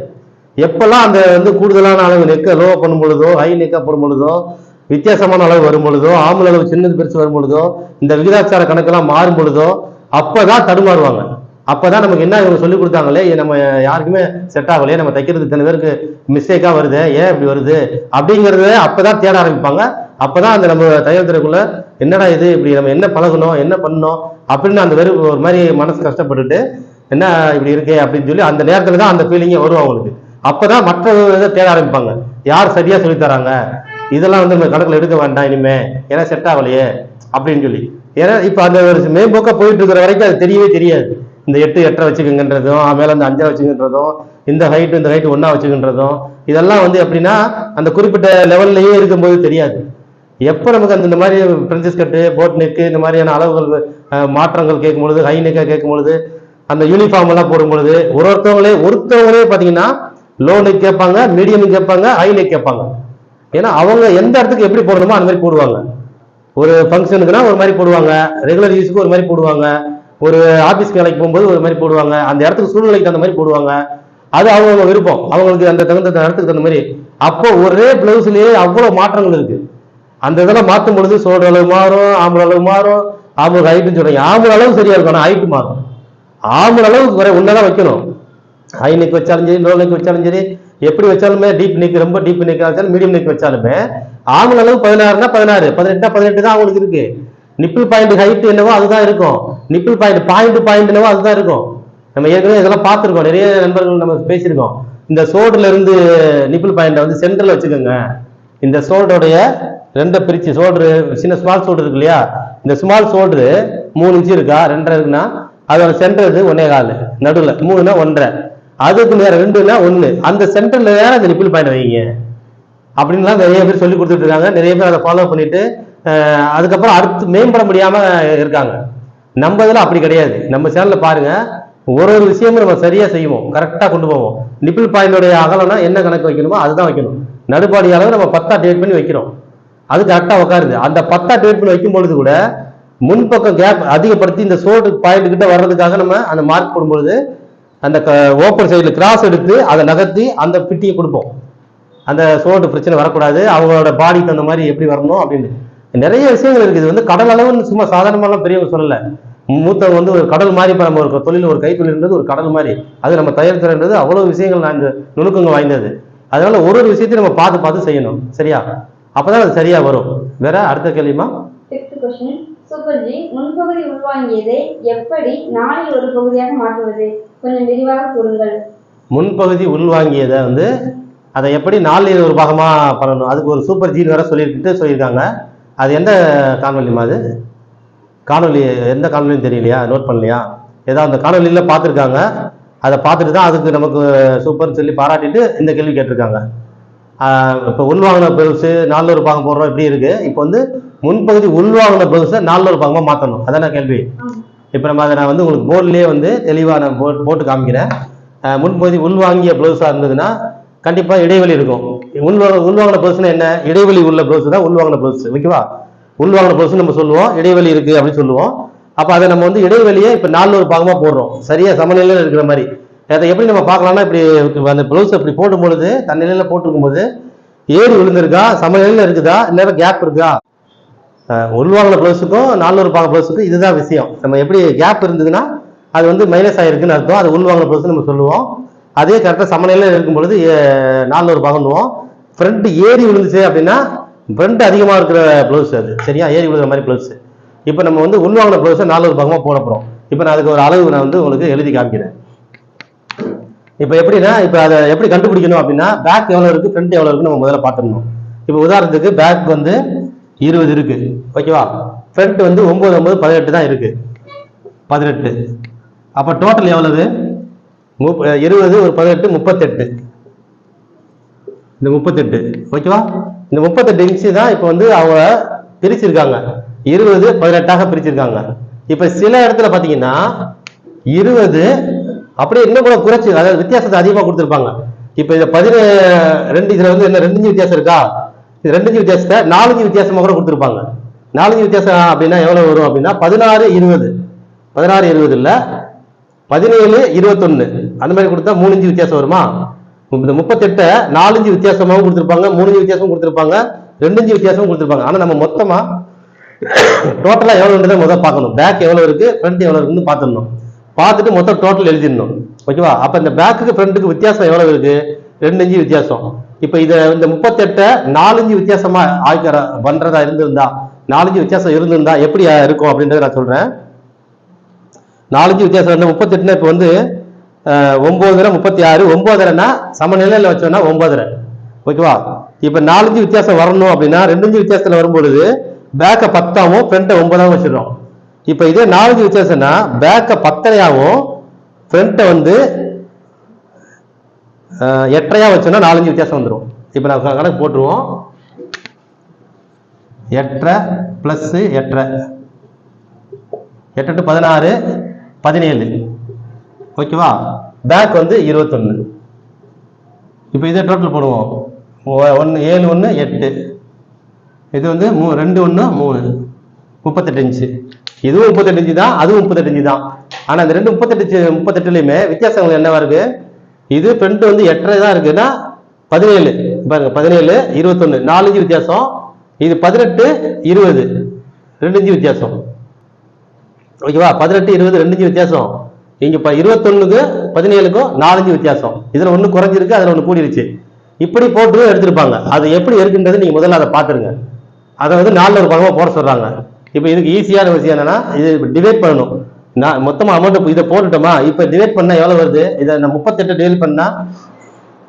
Speaker 1: எப்பெல்லாம் அந்த வந்து கூடுதலான அளவு நெக்கை லோ பண்ணும் பொழுதோ ஹை நெக்காக பண்ணும் பொழுதோ வித்தியாசமான அளவு வரும் பொழுதோ ஆம்பளை அளவு சின்னது பெருசு வரும் பொழுதோ இந்த விகிதாச்சார கணக்கெல்லாம் மாறும் பொழுதோ அப்பதான் தடுமாறுவாங்க. அப்பதான் நமக்கு என்ன இவங்க சொல்லி கொடுத்தாங்களே? நம்ம யாருக்குமே செட் ஆகலையே நம்ம தைக்கிறது இத்தனை பேருக்கு மிஸ்டேக்கா வருது ஏன் இப்படி வருது? அப்படிங்கறத அப்பதான் தேட ஆரம்பிப்பாங்க. அப்பதான் அந்த நம்ம தையல் துறைக்குள்ள என்னடா இது இப்படி நம்ம என்ன பழகணும் என்ன பண்ணணும் அப்படின்னு அந்த வெறும் ஒரு மாதிரி மனசு கஷ்டப்பட்டுட்டு என்ன இப்படி இருக்கே அப்படின்னு சொல்லி அந்த நேரத்துல தான் அந்த ஃபீலிங்கே வரும் அவங்களுக்கு. அப்பதான் மற்ற இதை தேட ஆரம்பிப்பாங்க. யார் சரியா சொல்லித் தராங்க? இதெல்லாம் வந்து நம்ம கணக்குல எடுக்க வேண்டாம் இனிமே. ஏன்னா செட் ஆகலையே அப்படின்னு சொல்லி. ஏன்னா இப்ப அந்த ஒரு மேம்போக்கா போயிட்டு இருக்கிற வரைக்கும் அது தெரியவே தெரியாது. இந்த எட்டு எட்டரை வச்சுக்கங்கன்றதும் மேலே இந்த அஞ்சரை வச்சுக்கின்றதும் இந்த ஹைட்டு இந்த ஹைட்டு ஒன்றா வச்சுக்கின்றதும் இதெல்லாம் வந்து எப்படின்னா அந்த குறிப்பிட்ட லெவல்லையே இருக்கும்போது தெரியாது. எப்போ நமக்கு அந்த இந்த மாதிரி பிரின்சஸ் கட்டு போட் நெக்கு இந்த மாதிரியான அளவுகள் மாற்றங்கள் கேட்கும் பொழுது ஹை நெக்கா கேட்கும் பொழுது அந்த யூனிஃபார்ம் எல்லாம் போடும் பொழுது ஒரு ஒருத்தவங்களே ஒருத்தவங்களே பார்த்தீங்கன்னா லோ நெக் கேட்பாங்க மீடியம் கேட்பாங்க ஹை நெக் கேட்பாங்க. ஏன்னா அவங்க எந்த இடத்துக்கு எப்படி போடணுமோ அந்த மாதிரி போடுவாங்க. ஒரு ஃபங்க்ஷனுக்குன்னா ஒரு மாதிரி போடுவாங்க ரெகுலர் யூஸுக்கு ஒரு மாதிரி போடுவாங்க. ஒரு ஆபீஸ் வேலைக்கு போகும்போது ஒரு மாதிரி போடுவாங்க. அந்த இடத்துக்கு சூழ்நிலைக்கு தகுந்த மாதிரி போடுவாங்க. அது அவங்க விருப்பம். அவங்களுக்கு அந்த தகுந்த இடத்துக்கு தகுந்த மாதிரி. அப்போ ஒரே பிளவுஸ்லயே அவ்வளவு மாற்றங்கள் இருக்கு. அந்த இதெல்லாம் மாற்றும் பொழுது சோடு அளவு மாறும் ஆம்பளை அளவு மாறும் ஆம்பளை ஹைட்டுன்னு சொல்கிறாங்க ஆம்பளை அளவு சரியா இருக்கும் ஆனால் ஹைட்டு மாறும். ஆம்பளை அளவு குறை தான் வைக்கணும். ஹை நெக் வச்சாலும் சரி லோ நெக் வச்சாலும் சரி எப்படி வச்சாலுமே டீப் நெக் ரொம்ப டீப் நெக் வச்சாலும் மீடியம் நெக் வச்சாலுமே ஆம்பளை அளவு பதினாறுனா பதினாறு பதினெட்டா பதினெட்டு தான் அவங்களுக்கு இருக்கு. நிப்பிள் பாயிண்ட் ஹைட் என்னவோ அதுதான் இருக்கும். நிப்பிள் பாயிண்ட் பாயிண்ட் பாயிண்ட் என்னவோ அதுதான் இருக்கும். நம்ம ஏற்கனவே இதெல்லாம் பார்த்துருக்கோம். நிறைய நண்பர்கள் நம்ம பேசியிருக்கோம். இந்த சோடுல இருந்து நிப்பிள் பாயிண்ட வந்து சென்டர்ல வச்சுக்கோங்க. இந்த சோல்டருடைய ரெண்டை பிரிச்சு சோல்டரு சின்ன ஸ்மால் சோல்டர் இருக்கு இல்லையா? இந்த ஸ்மால் சோல்டரு மூணு இன்ச்சு இருக்கா? ரெண்டரை இருக்குன்னா அதோட சென்டர் இது ஒன்னே கால். நடுவில். மூணுனா ஒன்றரை. அதுக்கு நேரம் ரெண்டுனா ஒன்று அந்த சென்டர்ல வேற அந்த நிப்பிள் பாயிண்ட் வைங்க. அப்படின்லாம் நிறைய பேர் சொல்லி கொடுத்துட்டு இருக்காங்க. நிறைய பேர் அதை ஃபாலோ பண்ணிட்டு அதுக்கப்புறம் அடுத்து மேம்பட முடியாமல் இருக்காங்க. நம்ம இதில் அப்படி கிடையாது. நம்ம சேனலில் பாருங்க ஒரு ஒரு விஷயமும் நம்ம சரியாக செய்வோம் கரெக்டாக கொண்டு போவோம். நிப்பிள் பாயிண்டோடைய அகலம்னா என்ன கணக்கு வைக்கணுமோ அதுதான் வைக்கணும். நடுப்பாடி அளவு நம்ம பத்தா டேட் பண்ணி வைக்கிறோம். அது கரெக்டாக உட்காருது அந்த பத்தா டிவைட் பண்ணி வைக்கும் பொழுது கூட முன்பக்கம் கேப் அதிகப்படுத்தி இந்த சோடு பாயிண்ட் கிட்ட வர்றதுக்காக நம்ம அந்த மார்க் போடும்பொழுது அந்த ஓப்பன் சைடில் கிராஸ் எடுத்து அதை நகர்த்தி அந்த பிட்டியை கொடுப்போம். அந்த சோடு பிரச்சனை வரக்கூடாது. அவங்களோட பாடிக்கு தகுந்த மாதிரி எப்படி வரணும் அப்படின்னு நிறைய விஷயங்கள் இருக்குது. இது வந்து கடல் அளவுன்னு சும்மா சாதாரணமாலாம் பெரியவங்க சொல்லலை. மூத்தவங்க வந்து ஒரு கடல் மாதிரி இப்போ நம்ம ஒரு தொழில் ஒரு கைத்தொழில்ன்றது ஒரு கடல் மாதிரி. அது நம்ம தயாரித்துறது அவ்வளோ விஷயங்கள் நான் இந்த நுணுக்கங்கள் வாய்ந்தது. அதனால ஒரு ஒரு விஷயத்தையும் நம்ம பார்த்து பார்த்து செய்யணும். சரியா? அப்பதான் அது சரியா வரும். வேற அடுத்த கேள்விமா
Speaker 2: சூப்பர்ஜி முன்பகுதி உள்வாங்கியதை எப்படி நாளில் ஒரு பகுதியாக மாற்றுவது? கொஞ்சம் விரிவாக கூறுங்கள்.
Speaker 1: முன்பகுதி உள்வாங்கியதை வந்து அதை எப்படி நாலில் ஒரு பாகமா பண்ணணும்? அதுக்கு ஒரு சூப்பர் ஜீன் வேற சொல்லிட்டு சொல்லியிருக்காங்க. அது எந்த காணொலிமா அது? காணொலி எந்த காணொலியும் தெரியலையா? நோட் பண்ணலையா? ஏதோ அந்த காணொலியில் பார்த்துருக்காங்க. அதை பார்த்துட்டு தான் அதுக்கு நமக்கு சூப்பர்னு சொல்லி பாராட்டிட்டு இந்த கேள்வி கேட்டிருக்காங்க. இப்போ உள்வாங்கின பெருசு நாலு ஒரு பாகம் போடுறோம் இப்படி இருக்கு. இப்போ வந்து முன்பகுதி உள்வாங்கின பெருசை நாலு ஒரு பாகமாக மாற்றணும் அதான கேள்வி? இப்போ நம்ம அதை நான் வந்து உங்களுக்கு போர்ட்லேயே வந்து தெளிவாக நான் போட் போட்டு காமிக்கிறேன். முன்பகுதி உள்வாங்கிய ப்ளவுஸாக இருந்ததுன்னா கண்டிப்பாக இடைவெளி இருக்கும். உள்வா உள்வாங்கின ப்ளவுஸ்னா என்ன? இடைவெளி உள்ள ப்ளவுஸ் தான் உள்வாங்கின ப்ளவுஸ் ஓகேவா? உள்வாங்கின ப்ளவுஸ் நம்ம சொல்லுவோம். இடைவெளி இருக்குது அப்படின்னு சொல்லுவோம். அப்போ அதை நம்ம வந்து இடைவெளியை இப்போ நாலு ஒரு பாகமாக போடுறோம். சரியாக சமநிலையில் இருக்கிற மாதிரி. அதை எப்படி நம்ம பார்க்கலாம்னா இப்படி அந்த ப்ளவுஸ் இப்படி போடும் பொழுது தன்னிலையில் போட்டிருக்கும்போது ஏறி விழுந்திருக்கா? சமநிலையில் இருக்குதா? இல்லை கேப் இருக்கா? உள்வாங்கின ப்ளவுஸுக்கும் நானூறு பாக ப்ளவுஸுக்கும் இதுதான் விஷயம். நம்ம எப்படி கேப் இருந்ததுன்னா அது வந்து மைனஸ் ஆகிருக்குன்னு அர்த்தம். அது உள்வாங்கின ப்ளவுஸ் நம்ம சொல்லுவோம். அதே கரெக்டாக சமநிலையில் இருக்கும் பொழுது நானூறு பாகம்னுவோம் ஃப்ரண்ட் ஏறி விழுந்துச்சு அப்படின்னா ஃப்ரண்ட் அதிகமாக இருக்கிற ப்ளவுஸ் அது. சரியா? ஏறி விழுகிற மாதிரி ப்ளவுஸ் இப்போ நம்ம வந்து உள்வாங்கின ப்ளவுஸை நானூறு பகமாக போட போகிறோம் இப்போ நான் அதுக்கு ஒரு அளவு நான் வந்து உங்களுக்கு எழுதி காமிக்கிறேன். இப்போ எப்படின்னா இப்போ அதை எப்படி கண்டுபிடிக்கணும் அப்படின்னா பேக் எவ்வளோ இருக்குது ஃப்ரண்ட் எவ்வளோ இருக்குன்னு நம்ம முதல்ல பார்த்துடணும். இப்போ உதாரணத்துக்கு பேக் வந்து இருபது இருக்கு. ஓகேவா ஃப்ரண்ட் வந்து ஒம்பது ஒம்பது பதினெட்டு தான் இருக்குது பதினெட்டு. அப்போ டோட்டல் எவ்வளவு? முப் இருபது ஒரு பதினெட்டு முப்பத்தெட்டு. இந்த முப்பத்தெட்டு. ஓகேவா? இந்த முப்பத்தெட்டு இன்ச்சு தான் இப்போ வந்து அவங்க பிரிச்சிருக்காங்க. இருபது பதினெட்டாக பிரிச்சிருக்காங்க. இப்போ சில இடத்துல பார்த்தீங்கன்னா இருபது அப்படியே இன்னும் கூட குறைச்சி அதாவது வித்தியாசத்தை அதிகமாக கொடுத்துருப்பாங்க. இப்போ இதை பதினே ரெண்டு இதில் வந்து என்ன ரெண்டு வித்தியாசம் இருக்கா? இது ரெண்டு வித்தியாசத்தை நாலஞ்சு வித்தியாசமாக கூட கொடுத்துருப்பாங்க. நாலஞ்சு வித்தியாசம் அப்படின்னா எவ்வளோ வரும் அப்படின்னா பதினாறு இருபது. பதினாறு இருபது இல்லை பதினேழு இருபத்தொன்னு. அந்த மாதிரி கொடுத்தா மூணு இஞ்சு வித்தியாசம் வருமா? இந்த முப்பத்தெட்டை நாலஞ்சு வித்தியாசமாகவும் கொடுத்துருப்பாங்க மூணு வித்தியாசமும் கொடுத்துருப்பாங்க ரெண்டு இஞ்சு வித்தியாசமும் கொடுத்துருப்பாங்க. ஆனால் நம்ம மொத்தமா டோட்டலா எவ்வளவுன்றதை முதல் பார்க்கணும். பேக் எவ்வளவு இருக்கு ஃப்ரண்ட் எவ்வளவு இருக்குன்னு பார்த்துடணும். பார்த்துட்டு மொத்தம் டோட்டல் எழுதிடணும். ஓகேவா அப்ப இந்த பேக்குக்கு ஃப்ரண்ட்டுக்கு வித்தியாசம் எவ்வளவு இருக்கு? ரெண்டு இஞ்சு வித்தியாசம். இப்போ இதை இந்த முப்பத்தெட்டை நாலஞ்சு வித்தியாசமா ஆய்க்கிற பண்றதா இருந்திருந்தா நாலஞ்சு வித்தியாசம் இருந்திருந்தா எப்படி இருக்கும் அப்படின்றத நான் சொல்றேன். நாலஞ்சு வித்தியாசம் வந்து முப்பத்தெட்டுனா இப்போ வந்து அஹ், முப்பத்தி ஆறு ஒன்பதரைனா சமநிலையில் வச்சோம்னா ஒம்போதரை. ஓகேவா? இப்போ நாலஞ்சு வித்தியாசம் வரணும் அப்படின்னா ரெண்டஞ்சு வித்தியாசத்தில் வரும்பொழுது பேக்கை பத்தாவும் ஃப்ரண்ட்டை ஒன்பதாகவும் வச்சிடுறோம். இப்போ இதே நாலஞ்சு வித்தியாசம்னா பேக்கை பத்தரையாகவும் ஃப்ரண்ட்டை வந்து அஹ், வச்சோம்னா நாலஞ்சு வித்தியாசம் வந்துடும் இப்போ நான் கணக்கு போட்டுருவோம். எட்டரை ப்ளஸ்ஸு எட்டரை. எட்டு எட்டு பதினாறு பதினேழு. ஓகேவா பேக் வந்து இருபத்தொன்று இப்போ இதை டோட்டல் போடுவோம். ஒன்று ஏழு ஒன்று எட்டு. இது வந்து மூ ரெண்டு ஒன்று மூணு. முப்பத்தெட்டு இன்ச்சு. இதுவும் முப்பத்தெட்டு இன்ச்சு தான் அதுவும் முப்பத்தெட்டு இன்ச்சு தான். ஆனால் இந்த ரெண்டு முப்பத்தெட்டு முப்பத்தெட்டுலையுமே வித்தியாசங்கள் என்னவா இருக்கு? இது ஃப்ரண்ட் வந்து எட்டரை தான் இருக்குன்னா பதினேழு. பாருங்க பதினேழு இருபத்தொன்று நாலஞ்சு வித்தியாசம். இது பதினெட்டு இருபது. ரெண்டு இன்ச்சு வித்தியாசம். ஓகேவா பதினெட்டு இருபது ரெண்டுஞ்சு வித்தியாசம். இங்க இப்போ இருபத்தொன்னுக்கு பதினேழுக்கும் நாலஞ்சு வித்தியாசம். இதுல ஒன்று குறைஞ்சிருக்கு அதில் ஒன்று கூடிருச்சு. இப்படி போட்டு எடுத்திருப்பாங்க. அது எப்படி இருக்குன்றது நீங்க முதல்ல அதை பார்த்துருங்க. அதை வந்து நாலில் ஒரு பக்கமா போட சொல்றாங்க. இப்போ இதுக்கு ஈஸியான விஷயம் என்னன்னா இது டிவைட் பண்ணணும். நான் மொத்தமாக அமௌண்ட் இதை போட்டுட்டோமா? இப்போ டிவைட் பண்ணால் எவ்வளோ வருது? இதை நான் முப்பத்தெட்டு டிவைட் பண்ணால்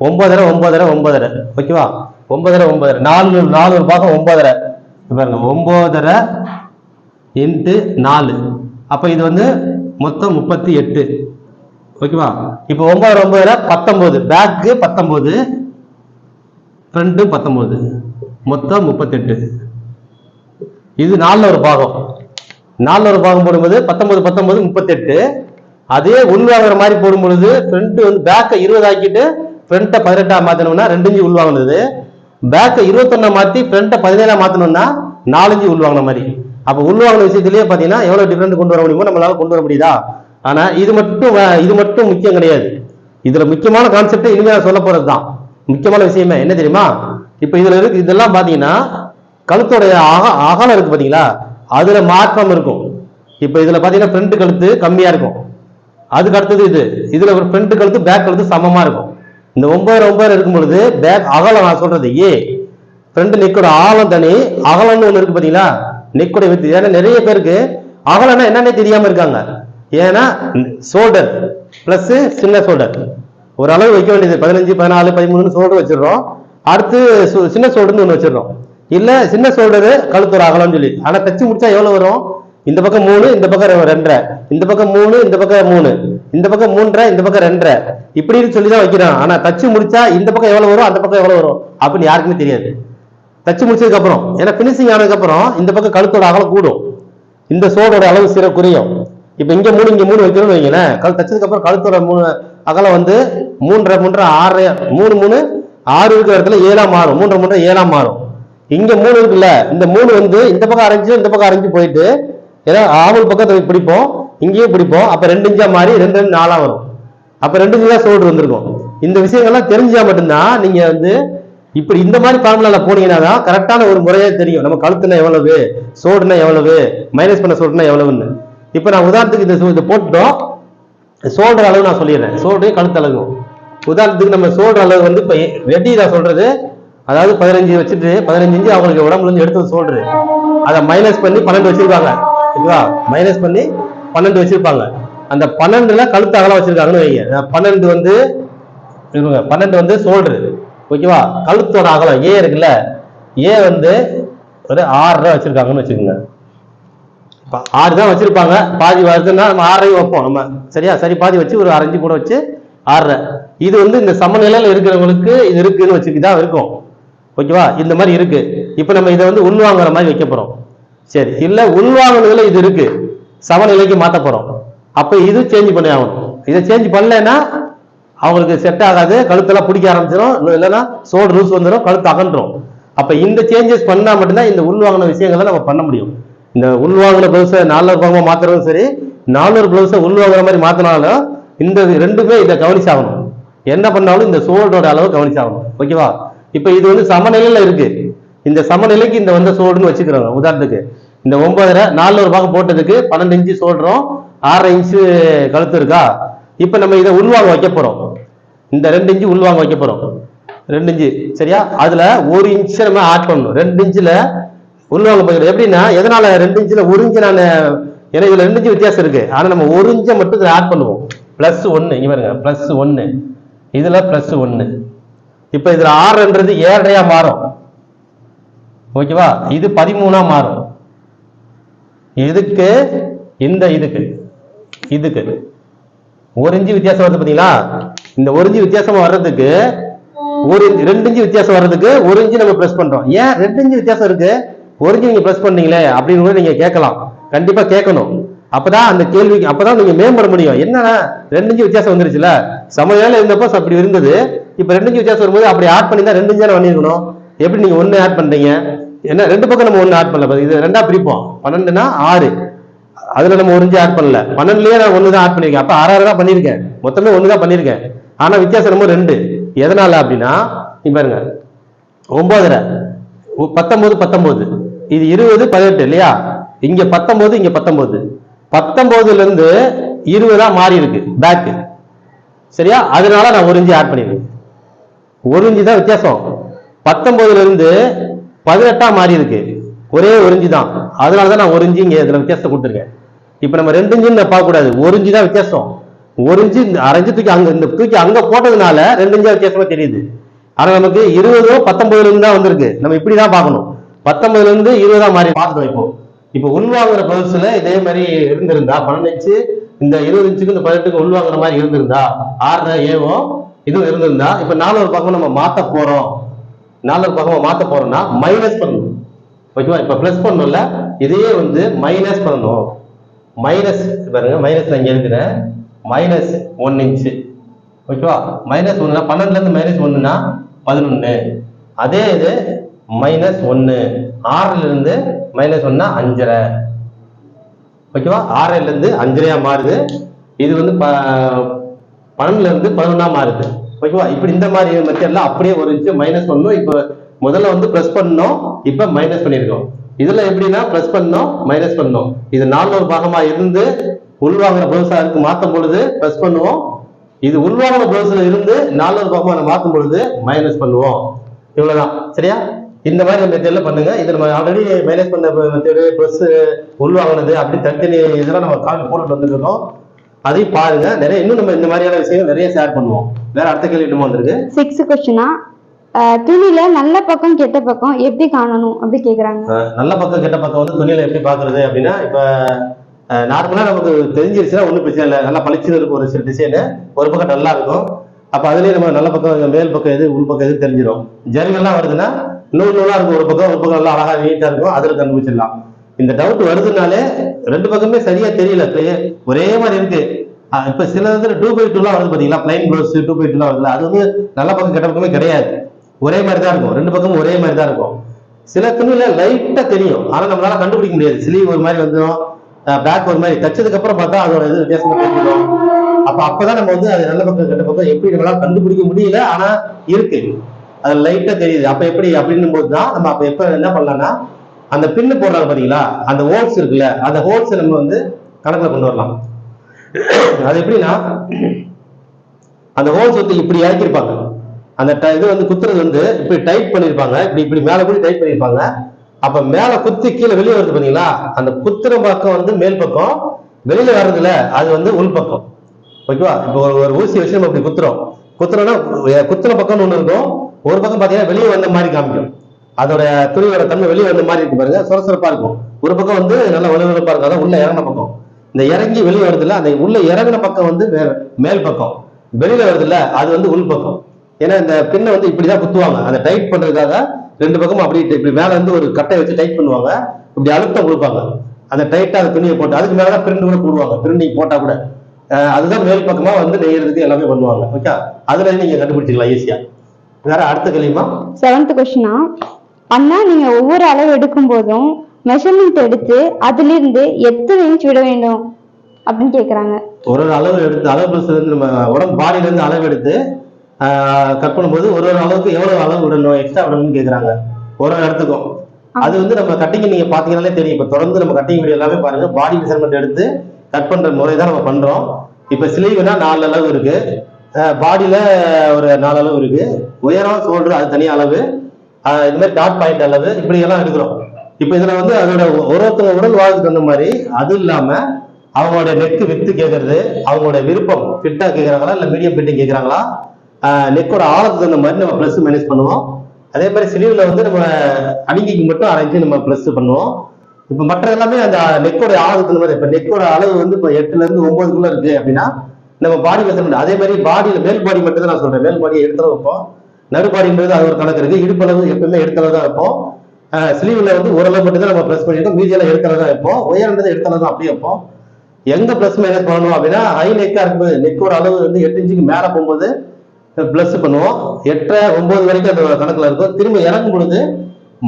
Speaker 1: ஒன்பதரை ஒன்பதரை ஒன்பதரை. ஓகேவா ஒன்பதரை ஒன்பதரை. நாலு நாலு ஒரு பாகம் ஒன்பதரை. இப்ப பாருங்க ஒன்பதரை இன்ட்டு நாலு. அப்போ இது வந்து மொத்தம் முப்பத்தி எட்டு. ஓகேவா? இப்போ ஒன்பது ஒன்பதுல பத்தொம்போது பேக்கு பத்தொம்போது ஃப்ரண்ட்டு பத்தொம்போது மொத்தம் முப்பத்தெட்டு இது நாலில் ஒரு பாகம். நாலில் ஒரு பாகம் போடும்போது பத்தொம்போது பத்தொம்போது முப்பத்தெட்டு அதே உள்வாங்குற மாதிரி போடும் பொழுது ஃப்ரெண்ட்டு வந்து பேக்கை இருபது ஆக்கிட்டு ஃப்ரண்ட்டை பதினெட்டாக மாற்றணும்னா ரெண்டுஞ்சு உள்வாங்கினது. பேக்கை இருபத்தொன்னா மாற்றி ஃப்ரண்ட்டை பதினேழாக மாற்றணும்னா நாலஞ்சு உள்வாங்கின மாதிரி. அப்போ உள்வாங்கின விஷயத்திலேயே பார்த்தீங்கன்னா எவ்வளோ டிஃப்ரெண்ட் கொண்டு வர முடியுமோ நம்மளால கொண்டு வர முடியுதா? ஆனால் இது மட்டும் இது மட்டும் முக்கியம் கிடையாது. இதில் முக்கியமான கான்செப்டே இனிமேல் நான் சொல்ல போறதுதான். முக்கியமான விஷயமே என்ன தெரியுமா? இப்போ இதில் இருக்கு இதெல்லாம் பார்த்தீங்கன்னா கழுத்தோடைய அக அகலம் இருக்கு பார்த்தீங்களா அதில் மாற்றம் இருக்கும். இப்போ இதில் பார்த்தீங்கன்னா ஃப்ரண்ட் கழுத்து கம்மியாக இருக்கும். அதுக்கு அடுத்தது இது. இதில் ஒரு ஃப்ரண்ட் கழுத்து பேக் கழுத்து சமமாக இருக்கும். இந்த ஒன்பது ஒன்பது இருக்கும் பொழுது பேக் அகலம் நான் சொல்கிறது ஏ ஃப்ரண்ட் நெக்கோட ஆழம் தனி அகலம்னு ஒன்று இருக்கு பார்த்தீங்களா நெக்கோட வித்து. ஏன்னா நிறைய பேருக்கு அகலம்னா என்னன்னே தெரியாம இருக்காங்க. ஏன்னா ஷோல்டர் பிளஸ் சின்ன ஷோல்டர் ஒரு அளவு வைக்க வேண்டியது பதினஞ்சு பதினாலு பதிமூணு ஷோல்டர் வச்சிடுறோம். அடுத்து சின்ன ஷோல்டர்னு ஒன்று வச்சிடுறோம். இல்ல சின்ன ஷோல்டரு ஒரு அகலம்னு சொல்லி. ஆனா தச்சு முடிச்சா எவ்வளவு வரும்? இந்த பக்கம் மூணு இந்த பக்கம் ரெண்டரை. இந்த பக்கம் மூணு இந்த பக்கம் மூணு. இந்த பக்கம் மூன்றரை இந்த பக்கம் ரெண்டரை. இப்படின்னு சொல்லி தான் வைக்கிறான் ஆனா தச்சு முடிச்சா இந்த பக்கம் எவ்வளவு வரும்? அந்த பக்கம் எவ்வளவு வரும்? அப்படின்னு யாருக்குமே தெரியாது. தச்சு முடிச்சதுக்கு அப்புறம் ஏன்னா பினிஷிங் ஆனதுக்கு அப்புறம் இந்த பக்கம் கழுத்தோட அகலம் கூடும். இந்த சோடோட அளவு சிற குறையும் இப்ப இங்க மூணு இங்க மூணு வைக்கணும்னு வைங்களேன் கல் தச்சதுக்கு அப்புறம் கழுத்தோட மூணு அகலம் வந்து மூன்றரை மூன்றரை ஆறரை மூணு மூணு ஆறு இருக்கிற இடத்துல ஏழாம் மாறும். மூன்றரை மூன்றரை ஏழாம் மாறும். இங்க மூணு இருக்குல்ல இந்த மூணு வந்து இந்த பக்கம் அரைஞ்சு இந்த பக்கம் அரைஞ்சு போயிட்டு ஏன்னா ஆவல் பக்கத்தை பிடிப்போம் இங்கேயும் பிடிப்போம் அப்ப ரெண்டு இன்ச்சா மாறி ரெண்டு ரெண்டு நாளா வரும். அப்ப ரெண்டு இன்ச்சு தான் வந்திருக்கும். இந்த விஷயங்கள்லாம் தெரிஞ்சா மட்டும்தான் நீங்க வந்து இப்படி இந்த மாதிரி ஃபார்முலால போனீங்கன்னா தான் கரெக்டான ஒரு முறையே தெரியும். நம்ம கழுத்துனா எவ்வளவு சோடுனா எவ்வளவு மைனஸ் பண்ண சோடுனா எவ்வளவுன்னு. இப்போ நான் உதாரணத்துக்கு இந்த சோ- இதை போட்டுட்டோம். சோல்டர் அளவு நான் சொல்லிடுறேன். சோல்டர் கழுத்து அளவு. உதாரணத்துக்கு நம்ம சோல்டர் அளவு வந்து இப்போ ரெட்டி நான் சொல்றது அதாவது பதினஞ்சு வச்சுட்டு பதினஞ்சு இஞ்சு அவங்களுக்கு உடம்புல இருந்து எடுத்து சோல்டரு அதை மைனஸ் பண்ணி பன்னெண்டு வச்சிருப்பாங்க. ஓகேவா மைனஸ் பண்ணி பன்னெண்டு வச்சிருப்பாங்க. அந்த பன்னெண்டுல கழுத்து அகலம் வச்சிருக்காங்கன்னு வைங்க. பன்னெண்டு வந்து பன்னெண்டு வந்து சோல்டரு ஓகேவா? கழுத்தோட அகலம் ஏ இருக்குல்ல? ஏ வந்து ஒரு ஆறரை வச்சிருக்காங்கன்னு வச்சுக்கோங்க. இப்ப ஆறு தான் வச்சிருப்பாங்க. பாதி வருதுன்னா நம்ம ஆறரையும் வைப்போம். நம்ம சரியா? சரி பாதி வச்சு ஒரு அரைஞ்சு கூட வச்சு ஆறரை இது வந்து இந்த சமநிலையில இருக்கிறவங்களுக்கு இது இருக்குன்னு வச்சுக்கிட்டு தான் இருக்கும். ஓகேவா? இந்த மாதிரி இருக்கு. இப்ப நம்ம இதை வந்து உள்வாங்குற மாதிரி வைக்க போறோம். சரி இல்ல உள்வாங்கினதுல இது இருக்கு. சமநிலைக்கு மாத்த போறோம். அப்ப இது சேஞ்ச் பண்ணி ஆகணும். இதை சேஞ்ச் பண்ணலைன்னா அவங்களுக்கு செட் ஆகாது கழுத்தெல்லாம் பிடிக்க ஆரம்பிச்சிடும் இன்னும் இல்லைன்னா சோடு ரூஸ் வந்துடும் கழுத்து அகன்றும். அப்போ இந்த சேஞ்சஸ் பண்ணால் மட்டும்தான் இந்த உள்வாங்கின விஷயங்களை நம்ம பண்ண முடியும். இந்த உள்வாங்கின பிளவுஸை நானூறு பாகமாக மாற்றுறதும் சரி நானூறு பிளவுஸை உள்வாங்குற மாதிரி மாற்றினாலும் இந்த ரெண்டுமே இதை கவனிச்சாகணும். என்ன பண்ணாலும் இந்த சோல்டோட அளவு கவனிச்சாகணும். ஓகேவா? இப்போ இது வந்து சமநிலையில் இருக்கு. இந்த சமநிலைக்கு இந்த வந்த சோல்டுன்னு வச்சுக்கிறாங்க. உதாரணத்துக்கு இந்த ஒன்பதரை நானூறு பாகம் போட்டதுக்கு பன்னெண்டு இன்ச்சு சோல்றோம் ஆறரை இன்ச்சு கழுத்து இருக்கா? இப்போ நம்ம இதை உள்வாங்க வைக்க போகிறோம் இந்த ரெண்டு இன்ச்சு உள்வாங்க வைக்க போகிறோம் ரெண்டு இன்ச்சு சரியா? அதில் ஒரு இன்ச்சு நம்ம ஆட் பண்ணணும். ரெண்டு இன்ச்சில் உள்வாங்க போய்க்கிறோம் எப்படின்னா எதனால் ரெண்டு இன்ச்சில் ஒரு இன்ச்சு நான் ஏன்னா இதில் ரெண்டு இன்ச்சு வித்தியாசம் இருக்குது ஆனால் நம்ம ஒரு இன்ச்சை மட்டும் இதில் ஆட் பண்ணுவோம். ப்ளஸ் ஒன்று இங்கே பாருங்க ப்ளஸ் ஒன்று இதில் ப்ளஸ் ஒன்று இப்போ இதில் ஆறுன்றது ஏழரையா மாறும். ஓகேவா இது பதிமூணாக மாறும். இதுக்கு இந்த இதுக்கு இதுக்கு. ஒரு இஞ்சி வித்தியாசம் வருது பாத்தீங்களா? இந்த ஒரு இஞ்சி வித்தியாசம் வர்றதுக்கு ஒரு ரெண்டு இஞ்சி வித்தியாசம் வர்றதுக்கு ஒரு இஞ்சி நம்ம பிரஸ் பண்றோம். ஏன் ரெண்டு இஞ்சி வித்தியாசம் இருக்கு? ஒரு இஞ்சி நீங்க பிரஸ் பண்ணீங்களே அப்படின்னு கூட நீங்க கேட்கலாம். கண்டிப்பா கேட்கணும். அப்பதான் அந்த கேள்விக்கு அப்பதான் நீங்க மேம்பட முடியும். என்னன்னா ரெண்டு இஞ்சி வித்தியாசம் வந்துருச்சுல? சமையல இருந்தப்போ அப்படி இருந்தது. இப்ப ரெண்டு இஞ்சி வித்தியாசம் வரும்போது அப்படி ஆட் பண்ணி தான் ரெண்டு இன்ச்சு பண்ணிருக்கணும் எப்படி நீங்க ஒன்னு ஆட் பண்றீங்க? என்ன ரெண்டு பக்கம் நம்ம ஒன்னு ஆட் பண்ணல. இது ரெண்டா பிரிப்போம். பன்னெண்டுனா ஆறு. அதுல நம்ம ஒரு ஆட் பண்ணல. பன்னெண்டுலயே நான் ஒன்று தான் ஆட் பண்ணிருக்கேன். அப்ப ஆறு ஆறு தான் பண்ணிருக்கேன். மொத்தமே ஒண்ணு தான் பண்ணிருக்கேன். ஆனா வித்தியாசம் நம்ம ரெண்டு. எதனால அப்படின்னா நீ பாருங்க. ஒன்பதரை ஒ- பத்தொன்பது பத்தொன்பது இது இருபது பதினெட்டு இல்லையா? இங்க பத்தொன்பது இங்க பத்தொன்பது பத்தொன்பதுல இருந்து இருபதா மாறி இருக்கு. பேக் சரியா? அதனால நான் ஒரு ஆட் பண்ணிருக்கேன். ஒரு தான் வித்தியாசம். பத்தொன்பதுல இருந்து பதினெட்டா மாறி இருக்கு. ஒரே ஒரு தான் அதனால தான் நான் ஒரு இங்கே இங்க இதுல வித்தியாசத்தை கொடுத்துருக்கேன். இப்ப நம்ம ரெண்டு இன்ஜின் பார்க்க கூடாது ஒரு இஞ்சி தான் வித்தியாசம். ஒரு இன்ச்சு இந்த தூக்கி அங்க இந்த தூக்கி அங்க போட்டதுனால ரெண்டு இன்ச்சா வித்தியாசமா தெரியுது. ஆனா நமக்கு இருபதோ பத்தொன்பதுல இருந்து தான் வந்திருக்கு. நம்ம இப்படிதான் பார்க்கணும். பத்தொன்பதுல இருந்து இருபதா மாறி பார்த்துட்டோம் இப்போ இப்போ உள்வாங்குற பல்ஸ்ல இதே மாதிரி இருந்திருந்தா பன்னெண்டு இன்ச்சு இந்த இருபது இன்ச்சுக்கு இந்த பதினெட்டுக்கு உள்வாங்குற மாதிரி இருந்திருந்தா ஆறு ஏவோ இதுவும் இருந்திருந்தா இப்ப நானூறு பக்கம் நம்ம மாத்த போறோம். நாலு பக்கம் மாத்த போறோம்னா மைனஸ் பண்ணணும். ஓகேவா இப்ப பிளஸ் பண்ணணும்ல இதையே வந்து மைனஸ் பண்ணணும். மைனஸ் பாருங்க மைனஸ் நான் எழுதுறேன் மைனஸ் ஒன் இன்ச்சு ஓகேவா மைனஸ் ஒன்றுனா பன்னெண்டுல இருந்து மைனஸ் ஒன்றுனா பதினொன்று அதே இது மைனஸ் ஒன்று ஆறுல இருந்து மைனஸ் ஒன்னா அஞ்சரை. ஓகேவா ஆறுல இருந்து அஞ்சரையா மாறுது. இது வந்து ப- பன்னெண்டுல இருந்து பதினொன்னா மாறுது. ஓகேவா இப்படி இந்த மாதிரி மெத்தட்ல அப்படியே ஒரு இன்ச்சு மைனஸ் பண்ணணும். இப்போ முதல்ல வந்து ப்ளஸ் பண்ணோம் இப்போ மைனஸ் பண்ணியிருக்கோம். இதுல எப்படின்னா பிளஸ் பண்ணோம் மைனஸ் பண்ணோம். இது நானூறு பாகமா இருந்து உள்வாங்கின ப்ளவுஸாருக்கு மாற்றும் பொழுது பிளஸ் பண்ணுவோம். இது உள்வாங்கின ப்ளவுஸ்ல இருந்து நானூறு பாகமா நம்ம மாற்றும் பொழுது மைனஸ் பண்ணுவோம். இவ்வளவுதான். சரியா? இந்த மாதிரி மெத்தட்ல பண்ணுங்க. இது நம்ம ஆல்ரெடி மைனஸ் பண்ண மெத்தேடு ப்ளஸ் உள்வாங்கினது அப்படி தனித்தனி இதெல்லாம் நம்ம கால் போட்டுட்டு வந்துருக்கோம் அதையும் பாருங்க. நிறைய இன்னும் நம்ம இந்த மாதிரியான விஷயங்கள் நிறைய ஷேர் பண்ணுவோம். வேற அடுத்த கேள்வி இன்னும் வந்திருக்கு.
Speaker 2: சிக்ஸ் கொஸ்டினா துணியில நல்ல பக்கம் கெட்ட பக்கம் எப்படி காணணும் அப்படி கேக்குறாங்க.
Speaker 1: நல்ல பக்கம் கெட்ட பக்கம் வந்து துணியில எப்படி பாக்குறது அப்படின்னா இப்ப நார்மலா நமக்கு தெரிஞ்சிருச்சுன்னா ஒண்ணும் பிரச்சனை இல்லை. நல்லா பளிச்சுன்னு இருக்கும் ஒரு சில டிசைனு ஒரு பக்கம் நல்லா இருக்கும். அப்ப அதுலயே நம்ம நல்ல பக்கம் மேல் பக்கம் எது உள் பக்கம் எது தெரிஞ்சிடும் ஜரிகெல்லாம் வருதுன்னா நூல் நூலா இருக்கும் ஒரு பக்கம் ஒரு பக்கம் நல்லா அழகா நீட்டா இருக்கும். அதுல கண்டுபிடிச்சிடலாம். இந்த டவுட் வருதுனாலே ரெண்டு பக்கமே சரியா தெரியல. ஒரே மாதிரி இருக்கு. இப்ப சில இதுல டூ பை டூலாம் வருது பாத்தீங்களா? பிளைன் ப்ளவுஸ் டூ பை டூலாம் வருதுல அது வந்து நல்ல பக்கம் கெட்ட பக்கமே கிடையாது. ஒரே மாதிரி தான் இருக்கும். ரெண்டு பக்கமும் ஒரே மாதிரி தான் இருக்கும். சில துணியில லைட்டா தெரியும். ஆனா நம்மளால கண்டுபிடிக்க முடியாது. ஸ்லீவ் ஒரு மாதிரி வந்துடும் பேக் ஒரு மாதிரி. தச்சதுக்கு அப்புறம் பார்த்தா அதோட இது வித்தியாசமா தெரிஞ்சிடும். அப்ப அப்பதான் நம்ம வந்து அது நல்ல பக்கம் கெட்ட பக்கம் எப்படி நம்மளால கண்டுபிடிக்க முடியல ஆனா இருக்கு. அது லைட்டா தெரியுது. அப்ப எப்படி அப்படின்னும் போது தான் நம்ம அப்ப எப்ப என்ன பண்ணலாம்னா அந்த பின்னு போடுறாங்க பாத்தீங்களா? அந்த ஹோல்ஸ் இருக்குல்ல அந்த ஹோல்ஸ் நம்ம வந்து கணக்குல கொண்டு வரலாம். அது எப்படின்னா அந்த ஹோல்ஸ் வந்து இப்படி இறக்கிருப்பாங்க அந்த ட- இது வந்து குத்துறது வந்து இப்படி டைட் பண்ணிருப்பாங்க. இப்படி இப்படி மேல கூட டைட் பண்ணிருப்பாங்க. அப்ப மேல குத்தி கீழே வெளியே வருது பாத்தீங்களா? அந்த குத்துற பக்கம் வந்து மேல் பக்கம் வெளியில வர்றதுல அது வந்து உள் பக்கம். ஓகேவா இப்போ ஒரு ஒரு ஊசி விஷயம் அப்படி இப்படி குத்துறோம். குத்துறோம்னா குத்துற பக்கம்னு ஒண்ணு இருக்கும். ஒரு பக்கம் பாத்தீங்கன்னா வெளியே வந்த மாதிரி காமிக்கும். அதோட துணியோட தன்மை வெளியே வந்த மாதிரி இருக்கு பாருங்க. சுரசுரப்பா இருக்கும். ஒரு பக்கம் வந்து நல்ல வலுவலுப்பா இருக்கும். அதான் உள்ள இறங்கின பக்கம். இந்த இறங்கி வெளியே வருதுல்ல அந்த உள்ள இறங்கின பக்கம் வந்து மேல் பக்கம். வெளியில வருதுல்ல அது வந்து உள் பக்கம். ஏன்னா இந்த பின்னை வந்து இப்படிதான் குத்துவாங்க. அந்த டைட் பண்றதுக்காக ரெண்டு பக்கமும் அப்படி இப்படி மேல இருந்து ஒரு கட்டை வச்சு டைட் பண்ணுவாங்க. இப்படி அழுத்தம் கொடுப்பாங்க. அந்த டைட்டா அந்த துணியை போட்டு அதுக்கு மேலதான் பிரிண்ட் கூட போடுவாங்க. பிரிண்டிங் போட்டா கூட. அதுதான் மேல் பக்கமா வந்து நெய்யறதுக்கு எல்லாமே பண்ணுவாங்க. ஓகே அதுல நீங்க கண்டுபிடிச்சிக்கலாம் ஈஸியா வேற அடுத்த கேள்விமா
Speaker 2: செவன்த் கொஸ்டினா அண்ணா நீங்க ஒவ்வொரு அளவு எடுக்கும் போதும் மெஷர்மெண்ட் எடுத்து அதிலிருந்து எத்தனை இன்ச் விட வேண்டும்? அப்படின்னு கேக்குறாங்க.
Speaker 1: ஒரு அளவு எடுத்து அளவு நம்ம உடம்பு பாடியில இருந்து அளவு எடுத்து கட் பண்ணும்போது ஒரு ஒரு அளவுக்கு எவ்வளவு அளவு விடணும் எக்ஸ்ட்ரா விடணும்னு கேக்குறாங்க. ஒரு ஒரு இடத்துக்கும். அது வந்து நம்ம கட்டிங் நீங்க பாத்தீங்கன்னாலே தெரியும். இப்ப தொடர்ந்து நம்ம கட்டிங் வீடியோ எல்லாமே பாருங்க. பாடி மெஷர்மெண்ட் எடுத்து கட் பண்ற முறை தான் நம்ம பண்றோம். இப்ப ஸ்லீவ்னா நாலு அளவு இருக்கு. பாடியில ஒரு நாலு அளவு இருக்கு. உயரம் சோல்டர் அது தனி அளவு. இது மாதிரி டாட் பாயிண்ட் அளவு. இப்படி எல்லாம் எடுக்கிறோம். இப்ப இதுல வந்து அதோட ஒரு ஒருத்தவங்க உடல் வாழ்க்கை தகுந்த மாதிரி அது இல்லாம அவங்களோட நெக்கு வித்து கேட்கறது அவங்களோட விருப்பம் ஃபிட்டா கேட்கறாங்களா இல்ல மீடியம் ஃபிட்டிங் கேட்கறாங்களா நெக்கோட ஆழத்துக்கு தகுந்த மாதிரி நம்ம ப்ளஸ் மைனஸ் பண்ணுவோம். அதே மாதிரி சிலிவில் வந்து நம்ம அடிங்கிக்கு மட்டும் அரைஞ்சு நம்ம ப்ளஸ் பண்ணுவோம். இப்போ மற்ற எல்லாமே அந்த நெக்கோட ஆழத்துக்கு மாதிரி இப்போ நெக்கோட அளவு வந்து இப்போ எட்டுல இருந்து ஒன்பதுக்குள்ள இருக்கு அப்படின்னா நம்ம பாடி மெஷர்மெண்ட் அதே மாதிரி பாடியில் மேல் பாடி மட்டும் தான் நான் சொல்றேன். மேல் பாடியை எடுத்தளவு வைப்போம். நடுபாடின்றது அது ஒரு கணக்கு இருக்கு. இடுப்பளவு எப்பவுமே எடுத்தளவு தான் வைப்போம். ஸ்லீவ்ல வந்து ஓரளவு மட்டும் தான் நம்ம ப்ரெஸ் பண்ணிட்டு மீதியெல்லாம் எடுத்தளவு தான் வைப்போம். உயர்ந்தது எடுத்தளவு தான் அப்படியே வைப்போம். எங்க ப்ளஸ் மைனஸ் பண்ணணும் அப்படின்னா ஹை நெக்கா இருக்கும்போது நெக்கோட அளவு வந்து எட்டு இன்ச்சுக்கு மேலே போகும்போது ப்ளஸ் பண்ணுவோம். எட்டரை ஒன்பது வரைக்கும் அந்த கணக்குல இருக்கும். திரும்ப இறங்கும் பொழுது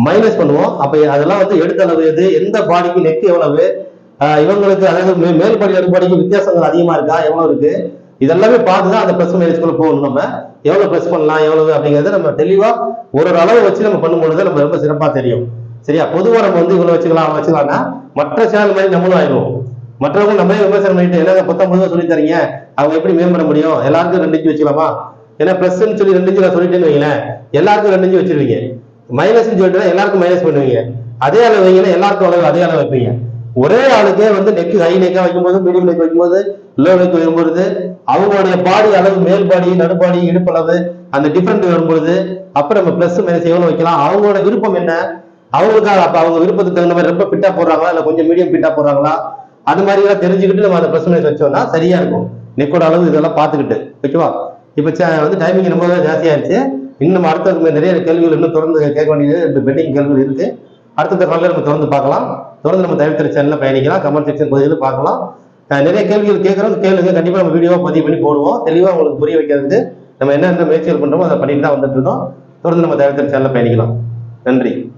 Speaker 1: மைனஸ் பண்ணுவோம். அப்ப அதெல்லாம் வந்து எடுத்த அளவு எது எந்த பாடிக்கு நெட் எவ்வளவு இவங்களுக்கு அதாவது மே- மேல் பாடி வித்தியாசங்கள் அதிகமா இருக்கா எவ்வளவு இருக்கு? இதெல்லாமே பார்த்து தான் அந்த ப்ளஸ் மைனஸ்குள்ள போகணும் நம்ம. எவ்வளவு ப்ளஸ் பண்ணலாம் எவ்வளவு அப்படிங்கறத நம்ம தெளிவா ஒரு ஒரு அளவு வச்சு நம்ம பண்ணும்பொழுது நம்ம ரொம்ப சிறப்பா தெரியும். சரியா? பொதுவாக நம்ம வந்து இவ்வளவு வச்சுக்கலாம் வச்சுக்கலாம்னா மற்ற சேனல் மாதிரி நம்மளும் ஆயிடுவோம். மற்றவங்க நம்மளே விமர்சனம் பண்ணிட்டு என்னங்க பத்தொன்பது சொல்லி தரீங்க? அவங்க எப்படி மேம்பட முடியும்? எல்லாருக்கும் ரெண்டுக்கு வச்சுக்கலாமா? ஏன்னா பிளஸ்ன்னு சொல்லி ரெண்டு நான் சொல்லிட்டேன்னு வைங்களேன். எல்லாருக்கும் ரெண்டு இன்ச்சு வச்சிருவீங்க. மைனஸ்ன்னு சொல்லிட்டு எல்லாருக்கும் மைனஸ் பண்ணுவீங்க. அதே அளவு வைங்கன்னா எல்லாருக்கும் அளவு அதே அளவு வைப்பீங்க. ஒரே ஆளுக்கே வந்து நெக்கு ஹை நெக்கா வைக்கும்போது மீடியம் நெக் வைக்கும்போது லோ நெக் வரும்பொழுது அவங்களுடைய பாடி அளவு மேல் பாடி நடுபாடி இடுப்பளவு அந்த டிஃபரெண்ட் வரும்பொழுது அப்புறம் நம்ம பிளஸ் மைனஸ் எவ்வளவு வைக்கலாம்? அவங்களோட விருப்பம் என்ன? அவங்களுக்காக அப்ப அவங்க விருப்பத்துக்கு தகுந்த மாதிரி ரொம்ப பிட்டா போடுறாங்களா? இல்ல கொஞ்சம் மீடியம் பிட்டா போடுறாங்களா? அது மாதிரி எல்லாம் தெரிஞ்சுக்கிட்டு நம்ம அந்த பிளஸ் மைனஸ் வச்சோம்னா சரியா இருக்கும். நெக்கோட அளவு இதெல்லாம் பார்த்துக்கிட்டு ஓகேவா இப்போ வந்து டைமிங் ரொம்ப ஜாஸ்தியாகிடுச்சு இன்னும் நம்ம அடுத்த நிறைய கேள்விகள் இன்னும் தொடர்ந்து கேட்க வேண்டியது ரெண்டு பெண்டிங் கேள்விகள் இருக்குது அடுத்த காலையில் நம்ம தொடர்ந்து பார்க்கலாம். தொடர்ந்து நம்ம தயவு சேனலில் பயணிக்கலாம். கமெண்ட் செக்ஷன் பகுதியில் பார்க்கலாம். நிறைய கேள்விகள் கேட்குறோம். கேளுங்க. கண்டிப்பாக நம்ம வீடியோவாக பதிவு பண்ணி போடுவோம். தெளிவாக உங்களுக்கு புரிய வைக்கிறதுக்கு நம்ம என்னென்ன முயற்சிகள் பண்ணுறோமோ அதை பண்ணிட்டு தான் வந்துட்டு இருக்கோம். தொடர்ந்து நம்ம தேவையான சேனலில் பயணிக்கலாம். நன்றி.